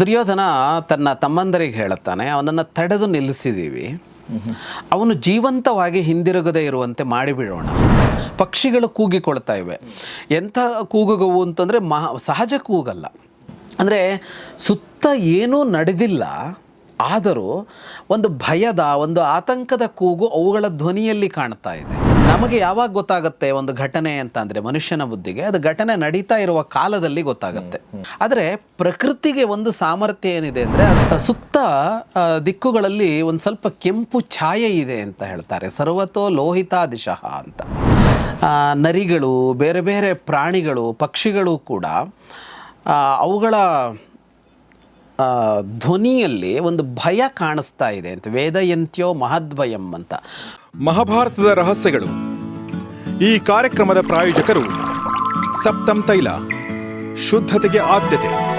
ದುರ್ಯೋಧನ ತನ್ನ ತಮ್ಮಂದರಿಗೆ ಹೇಳುತ್ತಾನೆ, ಅವನನ್ನು ತಡೆದು ನಿಲ್ಲಿಸಿದ್ದೀವಿ. ಅವನು ಜೀವಂತವಾಗಿ ಹಿಂದಿರುಗದೇ ಇರುವಂತೆ ಮಾಡಿಬಿಡೋಣ. ಪಕ್ಷಿಗಳು ಕೂಗಿಕೊಳ್ತಾ ಇವೆ. ಎಂಥ ಕೂಗುಗವು ಅಂತಂದರೆ ಮಹಾ, ಸಹಜ ಕೂಗಲ್ಲ. ಅಂದರೆ ಸುತ್ತ ಏನೂ ನಡೆದಿಲ್ಲ, ಆದರೂ ಒಂದು ಭಯದ, ಒಂದು ಆತಂಕದ ಕೂಗು ಅವುಗಳ ಧ್ವನಿಯಲ್ಲಿ ಕಾಣ್ತಾ ಇದೆ. ನಮಗೆ ಯಾವಾಗ ಗೊತ್ತಾಗುತ್ತೆ ಒಂದು ಘಟನೆ ಅಂತ ಅಂದರೆ ಮನುಷ್ಯನ ಬುದ್ಧಿಗೆ? ಅದು ಘಟನೆ ನಡೀತಾ ಇರುವ ಕಾಲದಲ್ಲಿ ಗೊತ್ತಾಗುತ್ತೆ. ಆದರೆ ಪ್ರಕೃತಿಗೆ ಒಂದು ಸಾಮರ್ಥ್ಯ ಏನಿದೆ ಅಂದರೆ ಸುತ್ತ ದಿಕ್ಕುಗಳಲ್ಲಿ ಒಂದು ಸ್ವಲ್ಪ ಕೆಂಪು ಛಾಯೆ ಇದೆ ಅಂತ ಹೇಳ್ತಾರೆ. ಸರ್ವತೋ ಲೋಹಿತಾ ದಿಶಃ ಅಂತ. ನರಿಗಳು ಬೇರೆ ಬೇರೆ ಪ್ರಾಣಿಗಳು ಪಕ್ಷಿಗಳು ಕೂಡ ಅವುಗಳ ಧ್ವನಿಯಲ್ಲಿ ಒಂದು ಭಯ ಕಾಣಿಸ್ತಾ ಇದೆ ಅಂತ. ವೇದಯಂತ್ಯೋ ಮಹದ್ಭಯಂ ಅಂತ. ಮಹಾಭಾರತದ ರಹಸ್ಯಗಳು. ಈ ಕಾರ್ಯಕ್ರಮದ ಪ್ರಾಯೋಜಕರು ಸಪ್ತಂ ತೈಲ ಶುದ್ಧತೆಗೆ ಆದ್ಯತೆ.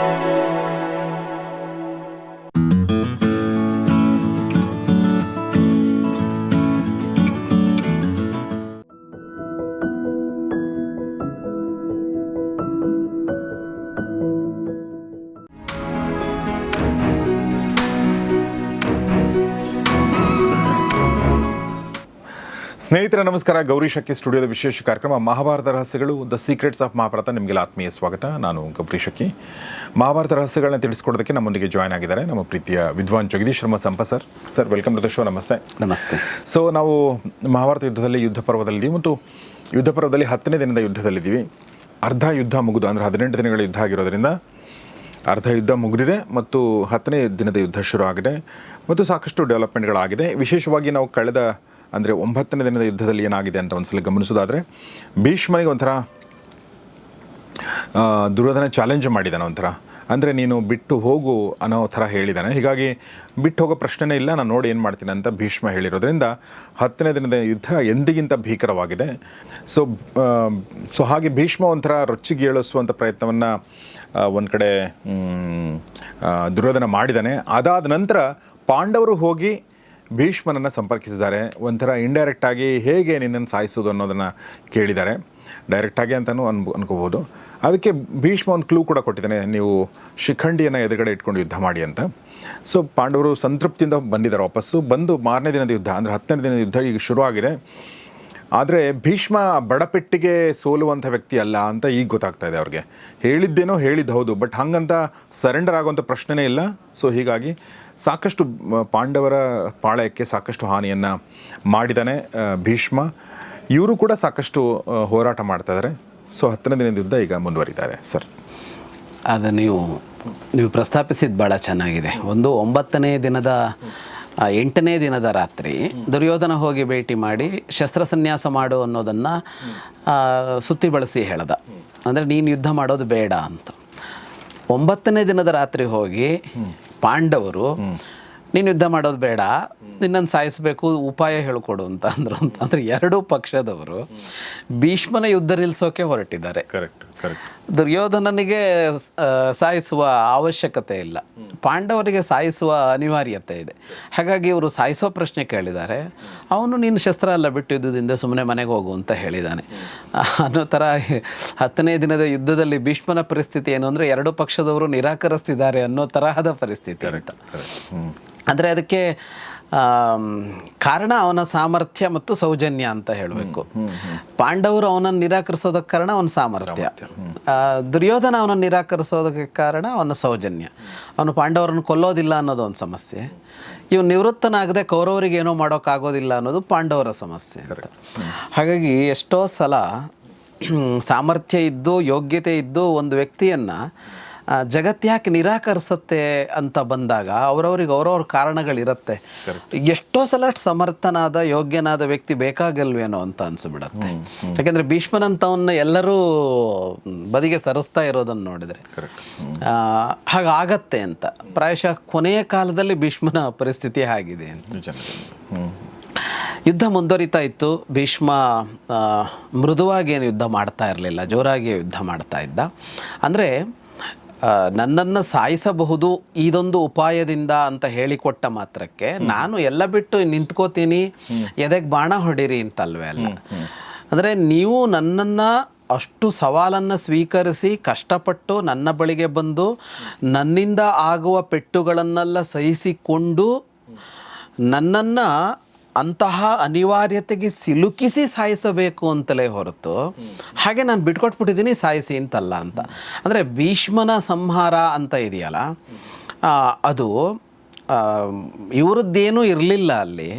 ಸ್ನೇಹಿತರ ನಮಸ್ಕಾರ. ಗೌರಿ ಶಕ್ಕಿ ಸ್ಟುಡಿಯೋದ ವಿಶೇಷ ಕಾರ್ಯಕ್ರಮ ಮಹಾಭಾರತ ರಹಸ್ಯಗಳು ದ ಸೀಕ್ರೆಟ್ಸ್ ಆಫ್ ಮಹಾಭಾರತ ನಿಮಗೆಲ್ಲ ಆತ್ಮೀಯ ಸ್ವಾಗತ. ನಾನು ಗೌರಿ ಶಕ್ಕಿ ಮಹಾಭಾರತ ರಹಸ್ಯಗಳನ್ನ ತಿಳಿಸ್ಕೊಡೋದಕ್ಕೆ ನಮ್ಮೊಂದಿಗೆ ಜಾಯ್ನ್ ಆಗಿದ್ದಾರೆ ನಮ್ಮ ಪ್ರೀತಿಯ ವಿದ್ವಾನ್ Jagadish Sharma ಸಂಪ sir. Sir welcome to the show ನಮಸ್ತೆ. ನಮಸ್ತೆ. ಸೊ ನಾವು ಮಹಾಭಾರತ ಯುದ್ಧದಲ್ಲಿ ಯುದ್ಧ ಪರ್ವದಲ್ಲಿದ್ದೀವಿ ಮತ್ತು ಯುದ್ಧ ಪರ್ವದಲ್ಲಿ ಹತ್ತನೇ ದಿನದ ಯುದ್ಧದಲ್ಲಿದ್ದೀವಿ. ಅರ್ಧ ಯುದ್ಧ ಮುಗಿದು ಅಂದರೆ ಹದಿನೆಂಟು ದಿನಗಳ ಯುದ್ಧ ಆಗಿರೋದ್ರಿಂದ ಅರ್ಧ ಯುದ್ಧ ಮುಗಿದಿದೆ ಮತ್ತು ಹತ್ತನೇ ದಿನದ ಯುದ್ಧ ಶುರು ಆಗಿದೆ ಮತ್ತು ಸಾಕಷ್ಟು ಡೆವಲಪ್ಮೆಂಟ್ಗಳಾಗಿದೆ ವಿಶೇಷವಾಗಿ ನಾವು ಕಳೆದ ಅಂದರೆ ಒಂಬತ್ತನೇ ದಿನದ ಯುದ್ಧದಲ್ಲಿ ಏನಾಗಿದೆ ಅಂತ ಒಂದ್ಸಲ ಗಮನಿಸೋದಾದರೆ, ಭೀಷ್ಮನಿಗೆ ಒಂಥರ ದುರ್ಯೋಧನ ಚಾಲೆಂಜ್ ಮಾಡಿದ್ದಾನೆ ಒಂಥರ. ಅಂದರೆ ನೀನು ಬಿಟ್ಟು ಹೋಗು ಅನ್ನೋ ಥರ ಹೇಳಿದ್ದಾನೆ ಹೀಗಾಗಿ ಬಿಟ್ಟು ಹೋಗೋ ಪ್ರಶ್ನೆನೇ ಇಲ್ಲ, ನಾನು ನೋಡಿ ಏನು ಮಾಡ್ತೀನಿ ಅಂತ ಭೀಷ್ಮ ಹೇಳಿರೋದ್ರಿಂದ ಹತ್ತನೇ ದಿನದ ಯುದ್ಧ ಎಂದಿಗಿಂತ ಭೀಕರವಾಗಿದೆ. ಸೊ ಸೊ ಹಾಗೆ ಭೀಷ್ಮ ಒಂಥರ ರೊಚ್ಚಿಗೆ ಏಳಿಸುವಂಥ ಪ್ರಯತ್ನವನ್ನು ಒಂದು ಕಡೆ ದುರ್ಯೋಧನ ಮಾಡಿದ್ದಾನೆ ಅದಾದ ನಂತರ ಪಾಂಡವರು ಹೋಗಿ ಭೀಷ್ಮನನ್ನು ಸಂಪರ್ಕಿಸಿದ್ದಾರೆ. ಒಂಥರ ಇಂಡೈರೆಕ್ಟಾಗಿ ಹೇಗೆ ನಿನ್ನನ್ನು ಸಾಯಿಸೋದು ಅನ್ನೋದನ್ನು ಕೇಳಿದ್ದಾರೆ. ಡೈರೆಕ್ಟಾಗಿ ಅಂತಲೂ ಅನ್ ಅನ್ಕೋಬೋದು ಅದಕ್ಕೆ ಭೀಷ್ಮ ಒಂದು ಕ್ಲೂ ಕೂಡ ಕೊಟ್ಟಿದ್ದಾನೆ. ನೀವು ಶಿಖಂಡಿಯನ್ನು ಎದುರುಗಡೆ ಇಟ್ಕೊಂಡು ಯುದ್ಧ ಮಾಡಿ ಅಂತ. ಸೊ ಪಾಂಡವರು ಸಂತೃಪ್ತಿಯಿಂದ ಬಂದಿದ್ದಾರೆ ವಾಪಸ್ಸು. ಬಂದು ಮಾರನೇ ದಿನದ ಯುದ್ಧ, ಅಂದರೆ ಹತ್ತನೇ ದಿನದ ಯುದ್ಧ ಈಗ ಶುರುವಾಗಿದೆ. ಆದರೆ ಭೀಷ್ಮ ಬಡಪೆಟ್ಟಿಗೆ ಸೋಲುವಂಥ ವ್ಯಕ್ತಿ ಅಲ್ಲ ಅಂತ ಈಗ ಗೊತ್ತಾಗ್ತಾ ಇದೆ ಅವ್ರಿಗೆ. ಹೇಳಿದ್ದೇನೋ ಹೇಳಿದ್ದು ಹೌದು, ಬಟ್ ಹಂಗಂತ ಸರೆಂಡರ್ ಆಗುವಂಥ ಪ್ರಶ್ನೆನೇ ಇಲ್ಲ. ಸೊ ಹೀಗಾಗಿ ಸಾಕಷ್ಟು ಪಾಂಡವರ ಪಾಳಯಕ್ಕೆ ಸಾಕಷ್ಟು ಹಾನಿಯನ್ನು ಮಾಡಿದ್ದಾನೆ ಭೀಷ್ಮ. ಇವರು ಕೂಡ ಸಾಕಷ್ಟು ಹೋರಾಟ ಮಾಡ್ತಾಯಿದ್ದಾರೆ ಸೊ ಹತ್ತನೇ ದಿನದ ಯುದ್ಧ ಈಗ ಮುಂದುವರಿದ್ದಾರೆ ಸರ್. ಅದು ನೀವು ನೀವು ಪ್ರಸ್ತಾಪಿಸಿದ್ದು ಭಾಳ ಚೆನ್ನಾಗಿದೆ. ಒಂದು ಒಂಬತ್ತನೇ ದಿನದ ಎಂಟನೇ ದಿನದ ರಾತ್ರಿ ದುರ್ಯೋಧನ ಹೋಗಿ ಭೇಟಿ ಮಾಡಿ ಶಸ್ತ್ರಸನ್ಯಾಸ ಮಾಡು ಅನ್ನೋದನ್ನು ಸುತ್ತಿ ಬಳಸಿ ಹೇಳ್ದ. ಅಂದರೆ ನೀನು ಯುದ್ಧ ಮಾಡೋದು ಬೇಡ ಅಂತ. ಒಂಬತ್ತನೇ ದಿನದ ರಾತ್ರಿ ಹೋಗಿ ಪಾಂಡವರು ನೀನು ಯುದ್ಧ ಮಾಡೋದು ಬೇಡ ನಿನ್ನನ್ನು ಸಾಯಿಸಬೇಕು ಉಪಾಯ ಹೇಳಿಕೊಡು ಅಂತ ಅಂದ್ರು ಅಂತ. ಅಂದರೆ ಎರಡೂ ಪಕ್ಷದವರು ಭೀಷ್ಮನ ಯುದ್ಧ ನಿಲ್ಲಿಸೋಕೆ ಹೊರಟಿದ್ದಾರೆ. ಕರೆಕ್ಟ್ ದುರ್ಯೋಧನನಿಗೆ ಸಾಯಿಸುವ ಅವಶ್ಯಕತೆ ಇಲ್ಲ. ಪಾಂಡವರಿಗೆ ಸಾಯಿಸುವ ಅನಿವಾರ್ಯತೆ ಇದೆ. ಹಾಗಾಗಿ ಇವರು ಸಾಯಿಸೋ ಪ್ರಶ್ನೆ ಕೇಳಿದ್ದಾರೆ. ಅವನು ನೀನು ಶಸ್ತ್ರ ಎಲ್ಲ ಬಿಟ್ಟು ಯುದ್ಧದಿಂದ ಸುಮ್ಮನೆ ಮನೆಗೆ ಹೋಗು ಅಂತ ಹೇಳಿದ್ದಾನೆ ಅನ್ನೋ ಥರ ಹತ್ತನೇ ದಿನದ ಯುದ್ಧದಲ್ಲಿ ಭೀಷ್ಮನ ಪರಿಸ್ಥಿತಿ ಏನು ಅಂದರೆ ಎರಡು ಪಕ್ಷದವರು ನಿರಾಕರಿಸ್ತಿದ್ದಾರೆ ಅನ್ನೋ ತರಹದ ಪರಿಸ್ಥಿತಿ ಅಂತ. ಅಂದರೆ ಅದಕ್ಕೆ ಕಾರಣ ಅವನ ಸಾಮರ್ಥ್ಯ ಮತ್ತು ಸೌಜನ್ಯ ಅಂತ ಹೇಳಬೇಕು. ಪಾಂಡವರು ಅವನನ್ನು ನಿರಾಕರಿಸೋದಕ್ಕೆ ಕಾರಣ ಅವನ ಸಾಮರ್ಥ್ಯ. ದುರ್ಯೋಧನ ಅವನನ್ನು ನಿರಾಕರಿಸೋದಕ್ಕೆ ಕಾರಣ ಅವನ ಸೌಜನ್ಯ. ಅವನು ಪಾಂಡವರನ್ನು ಕೊಲ್ಲೋದಿಲ್ಲ ಅನ್ನೋದು ಒಂದು ಸಮಸ್ಯೆ. ಇವನು ನಿವೃತ್ತನಾಗದೆ ಕೌರವರಿಗೆ ಏನೋ ಮಾಡೋಕ್ಕಾಗೋದಿಲ್ಲ ಅನ್ನೋದು ಪಾಂಡವರ ಸಮಸ್ಯೆ ಹಾಗಾಗಿ ಎಷ್ಟೋ ಸಲ ಸಾಮರ್ಥ್ಯ ಇದ್ದು ಯೋಗ್ಯತೆ ಇದ್ದು ಒಂದು ವ್ಯಕ್ತಿಯನ್ನು ಜಗತ್ತ್ಯಾಕೆ ನಿರಾಕರಿಸುತ್ತೆ ಅಂತ ಬಂದಾಗ ಅವರವ್ರಿಗೆ ಅವ್ರವ್ರ ಕಾರಣಗಳಿರುತ್ತೆ. ಎಷ್ಟೋ ಸಲ ಸಮರ್ಥನಾದ ಯೋಗ್ಯನಾದ ವ್ಯಕ್ತಿ ಬೇಕಾಗಲ್ವೇನೋ ಅಂತ ಅನ್ಸ್ಬಿಡತ್ತೆ. ಯಾಕೆಂದ್ರೆ ಭೀಷ್ಮನಂತವನ್ನ ಎಲ್ಲರೂ ಬದಿಗೆ ಸರಿಸ್ತಾ ಇರೋದನ್ನು ನೋಡಿದ್ರೆ. ಹಾಗಾಗತ್ತೆ ಅಂತ. ಪ್ರಾಯಶಃ ಕೊನೆಯ ಕಾಲದಲ್ಲಿ ಭೀಷ್ಮನ ಪರಿಸ್ಥಿತಿ ಆಗಿದೆ ಅಂತ. ಯುದ್ಧ ಮುಂದುವರಿತಾ ಇತ್ತು. ಭೀಷ್ಮ ಮೃದುವಾಗಿ ಏನು ಯುದ್ಧ ಮಾಡ್ತಾ ಇರಲಿಲ್ಲ. ಜೋರಾಗಿ ಯುದ್ಧ ಮಾಡ್ತಾ ಇದ್ದ. ಅಂದರೆ ನನ್ನನ್ನು ಸಾಯಿಸಬಹುದು ಇದೊಂದು ಉಪಾಯದಿಂದ ಅಂತ ಹೇಳಿಕೊಟ್ಟ ಮಾತ್ರಕ್ಕೆ ನಾನು ಎಲ್ಲ ಬಿಟ್ಟು ನಿಂತ್ಕೋತೀನಿ ಎದೆಗೆ ಬಾಣ ಹೊಡಿರಿ ಅಂತಲ್ವೇ ಅಲ್ಲ. ಅಂದರೆ ನೀವು ನನ್ನನ್ನು ಅಷ್ಟು ಸವಾಲನ್ನು ಸ್ವೀಕರಿಸಿ ಕಷ್ಟಪಟ್ಟು ನನ್ನ ಬಳಿಗೆ ಬಂದು ನನ್ನಿಂದ ಆಗುವ ಪೆಟ್ಟುಗಳನ್ನೆಲ್ಲ ಸಹಿಸಿಕೊಂಡು ನನ್ನನ್ನು ಅಂತಹ ಅನಿವಾರ್ಯತೆಗೆ ಸಿಲುಕಿಸಿ ಸಾಯಿಸಬೇಕು ಅಂತಲೇ ಹೊರತು ಹಾಗೆ ನಾನು ಬಿಟ್ಕೊಟ್ಬಿಟ್ಟಿದ್ದೀನಿ ಸಾಯಿಸಿ ಅಂತಲ್ಲ ಅಂತ. ಅಂದರೆ ಭೀಷ್ಮನ ಸಂಹಾರ ಅಂತ ಇದೆಯಲ್ಲ ಅದು ಇವ್ರದ್ದೇನೂ ಇರಲಿಲ್ಲ ಅಲ್ಲಿ.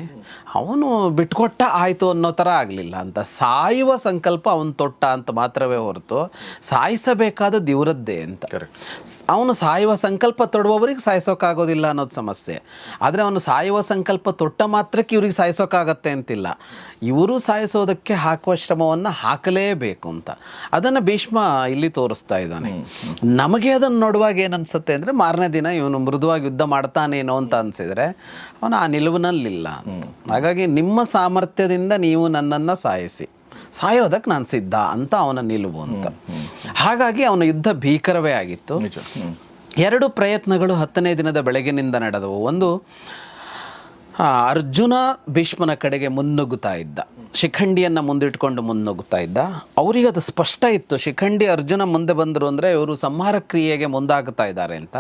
ಅವನು ಬಿಟ್ಕೊಟ್ಟ ಆಯಿತು ಅನ್ನೋ ಥರ ಆಗಲಿಲ್ಲ ಅಂತ. ಸಾಯುವ ಸಂಕಲ್ಪ ಅವನು ತೊಟ್ಟ ಅಂತ ಮಾತ್ರವೇ ಹೊರತು ಸಾಯಿಸಬೇಕಾದದ್ದು ಇವರದ್ದೇ ಅಂತ. ಅವನು ಸಾಯುವ ಸಂಕಲ್ಪ ತೊಡುವವರಿಗೆ ಸಾಯಿಸೋಕ್ಕಾಗೋದಿಲ್ಲ ಅನ್ನೋದು ಸಮಸ್ಯೆ. ಆದರೆ ಅವನು ಸಾಯುವ ಸಂಕಲ್ಪ ತೊಟ್ಟ ಮಾತ್ರಕ್ಕೆ ಇವ್ರಿಗೆ ಸಾಯಿಸೋಕ್ಕಾಗತ್ತೆ ಅಂತಿಲ್ಲ. ಇವರು ಸಾಯಿಸೋದಕ್ಕೆ ಹಾಕುವ ಶ್ರಮವನ್ನು ಹಾಕಲೇಬೇಕು ಅಂತ. ಅದನ್ನು ಭೀಷ್ಮ ಇಲ್ಲಿ ತೋರಿಸ್ತಾ ಇದ್ದಾನೆ. ನಮಗೆ ಅದನ್ನು ನೋಡುವಾಗ ಏನನ್ಸುತ್ತೆ ಅಂದರೆ ಮಾರನೇ ದಿನ ಇವನು ಮೃದುವಾಗಿ ಯುದ್ಧ ಮಾಡ್ತಾನೇನೋ ಅಂತ ಅನ್ಸಿದ್ರೆ ಅವನು ಆ ನಿಲುವಿನಲ್ಲಿಲ್ಲ. ಹಾಗಾಗಿ ನಿಮ್ಮ ಸಾಮರ್ಥ್ಯದಿಂದ ನೀವು ನನ್ನನ್ನು ಸಾಯಿಸಿ. ಸಾಯೋದಕ್ಕೆ ನಾನು ಸಿದ್ಧ ಅಂತ ಅವನ ನಿಲುವು ಅಂತ. ಹಾಗಾಗಿ ಅವನ ಯುದ್ಧ ಭೀಕರವೇ ಆಗಿತ್ತು. ಎರಡು ಪ್ರಯತ್ನಗಳು ಹತ್ತನೇ ದಿನದ ಬೆಳಗಿನಿಂದ ನಡೆದವು. ಒಂದು ಅರ್ಜುನ ಭೀಷ್ಮನ ಕಡೆಗೆ ಮುನ್ನುಗ್ಗುತ್ತಾ ಇದ್ದ. ಶಿಖಂಡಿಯನ್ನು ಮುಂದಿಟ್ಕೊಂಡು ಮುನ್ನುಗ್ಗುತ್ತಾ ಇದ್ದ. ಅವರಿಗೆ ಅದು ಸ್ಪಷ್ಟ ಇತ್ತು. ಶಿಖಂಡಿ ಅರ್ಜುನ ಮುಂದೆ ಬಂದರು ಅಂದರೆ ಇವರು ಸಂಹಾರ ಕ್ರಿಯೆಗೆ ಮುಂದಾಗುತ್ತಾ ಇದ್ದಾರೆ ಅಂತ.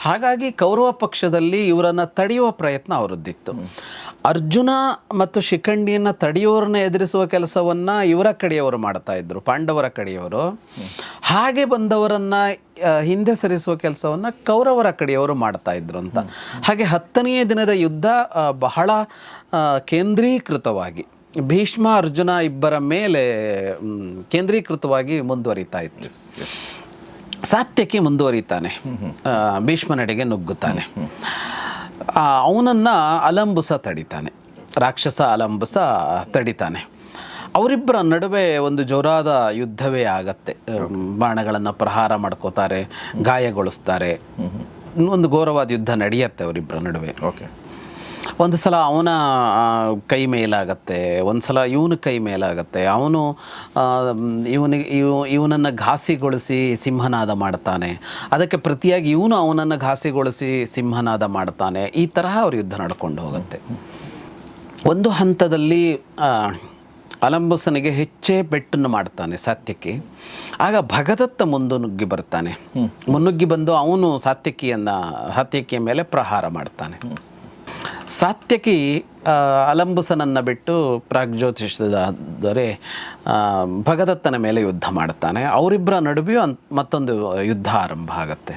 ಹಾಗಾಗಿ ಕೌರವ ಪಕ್ಷದಲ್ಲಿ ಇವರನ್ನು ತಡೆಯುವ ಪ್ರಯತ್ನ ಅವರದ್ದಿತ್ತು. ಅರ್ಜುನ ಮತ್ತು ಶಿಖಂಡಿಯನ್ನು ತಡೆಯೋರನ್ನ ಎದುರಿಸುವ ಕೆಲಸವನ್ನು ಇವರ ಕಡೆಯವರು ಮಾಡ್ತಾ ಇದ್ರು ಪಾಂಡವರ ಕಡೆಯವರು. ಹಾಗೆ ಬಂದವರನ್ನ ಹಿಂದೆ ಸರಿಸುವ ಕೆಲಸವನ್ನು ಕೌರವರ ಕಡೆಯವರು ಮಾಡ್ತಾ ಇದ್ರು ಅಂತ. ಹಾಗೆ ಹತ್ತನೆಯ ದಿನದ ಯುದ್ಧ ಬಹಳ ಕೇಂದ್ರೀಕೃತವಾಗಿ ಭೀಷ್ಮ ಅರ್ಜುನ ಇಬ್ಬರ ಮೇಲೆ ಕೇಂದ್ರೀಕೃತವಾಗಿ ಮುಂದುವರಿತಾ ಇತ್ತು. ಸಾತ್ಯಕ್ಕೆ ಮುಂದುವರಿತಾನೆ. ಭೀಷ್ಮನಡೆಗೆ ನುಗ್ಗುತ್ತಾನೆ. ಅವನನ್ನು ಅಲಂಬುಸ ತಡಿತಾನೆ. ರಾಕ್ಷಸ ಅಲಂಬುಸ ತಡಿತಾನೆ. ಅವರಿಬ್ಬರ ನಡುವೆ ಒಂದು ಜೋರಾದ ಯುದ್ಧವೇ ಆಗತ್ತೆ. ಬಾಣಗಳನ್ನು ಪ್ರಹಾರ ಮಾಡ್ಕೋತಾರೆ ಗಾಯಗೊಳಿಸ್ತಾರೆ. ಒಂದು ಘೋರವಾದ ಯುದ್ಧ ನಡೆಯುತ್ತೆ ಅವರಿಬ್ಬರ ನಡುವೆ. ಓಕೆ. ಒಂದು ಸಲ ಅವನ ಕೈ ಮೇಲಾಗತ್ತೆ ಒಂದು ಸಲ ಇವನ ಕೈ ಮೇಲಾಗತ್ತೆ. ಅವನು ಇವನಿಗೆ ಇವ ಇವನನ್ನು ಘಾಸಿಗೊಳಿಸಿ ಸಿಂಹನಾದ ಮಾಡ್ತಾನೆ. ಅದಕ್ಕೆ ಪ್ರತಿಯಾಗಿ ಇವನು ಅವನನ್ನು ಘಾಸಿಗೊಳಿಸಿ ಸಿಂಹನಾದ ಮಾಡ್ತಾನೆ. ಈ ತರಹ ಅವ್ರ ಯುದ್ಧ ನಡ್ಕೊಂಡು ಹೋಗುತ್ತೆ. ಒಂದು ಹಂತದಲ್ಲಿ ಅಲಂಬಸನಿಗೆ ಹೆಚ್ಚೇ ಬೆಟ್ಟನ್ನು ಮಾಡ್ತಾನೆ ಸಾತ್ಯಕಿ. ಆಗ ಭಗದತ್ತ ಮುನ್ನುಗ್ಗಿ ಬರ್ತಾನೆ. ಮುನ್ನುಗ್ಗಿ ಬಂದು ಅವನು ಸಾತ್ಯಕಿಯನ್ನು ಸಾತ್ಯಕ್ಕಿಯ ಮೇಲೆ ಪ್ರಹಾರ ಮಾಡ್ತಾನೆ. ಸಾತ್ಯಕಿ ಅಲಂಬುಸನನ್ನು ಬಿಟ್ಟು ಪ್ರಾಗ್ಜ್ಯೋತಿಷದ ದೊರೆ ಭಗದತ್ತನ ಮೇಲೆ ಯುದ್ಧ ಮಾಡ್ತಾನೆ ಅವರಿಬ್ಬರ ನಡುವೆಯೂ ಮತ್ತೊಂದು ಯುದ್ಧ ಆರಂಭ ಆಗುತ್ತೆ.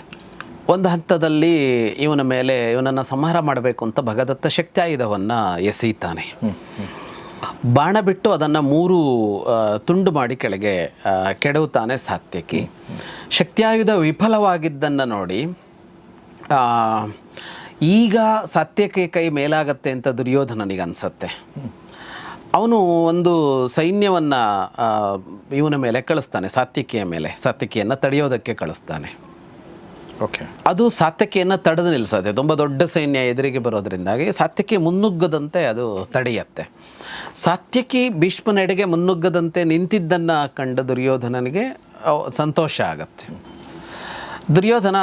ಒಂದು ಹಂತದಲ್ಲಿ ಇವನ ಮೇಲೆ ಇವನನ್ನು ಸಂಹಾರ ಮಾಡಬೇಕು ಅಂತ ಭಗದತ್ತ ಶಕ್ತಿಯಾಯುಧವನ್ನು ಎಸೆಯುತ್ತಾನೆ ಬಾಣ ಬಿಟ್ಟು ಅದನ್ನು ಮೂರು ತುಂಡು ಮಾಡಿ ಕೆಳಗೆ ಕೆಡವುತ್ತಾನೆ ಸಾತ್ಯಕಿ. ಶಕ್ತಿಯಾಯುಧ ವಿಫಲವಾಗಿದ್ದನ್ನು ನೋಡಿ ಈಗ ಸತ್ಯಕ್ಕೆ ಕೈ ಮೇಲಾಗತ್ತೆ ಅಂತ ದುರ್ಯೋಧನನಿಗೆ ಅನಿಸತ್ತೆ ಅವನು ಒಂದು ಸೈನ್ಯವನ್ನು ಇವನ ಮೇಲೆ ಕಳಿಸ್ತಾನೆ ಸಾತ್ಯಕಿಯ ಮೇಲೆ ಸಾತ್ಯಕಿಯನ್ನು ತಡೆಯೋದಕ್ಕೆ ಕಳಿಸ್ತಾನೆ. ಓಕೆ ಅದು ಸಾತ್ಯಕಿಯನ್ನು ತಡೆದು ನಿಲ್ಲಿಸುತ್ತೆ ತುಂಬ ದೊಡ್ಡ ಸೈನ್ಯ ಎದುರಿಗೆ ಬರೋದ್ರಿಂದಾಗಿ ಸಾತ್ಯಕಿ ಮುನ್ನುಗ್ಗದಂತೆ ಅದು ತಡೆಯತ್ತೆ. ಸಾತ್ಯಕಿ ಭೀಷ್ಮನೆಡೆಗೆ ಮುನ್ನುಗ್ಗದಂತೆ ನಿಂತಿದ್ದನ್ನು ಕಂಡ ದುರ್ಯೋಧನನಿಗೆ ಸಂತೋಷ ಆಗತ್ತೆ. ದುರ್ಯೋಧನ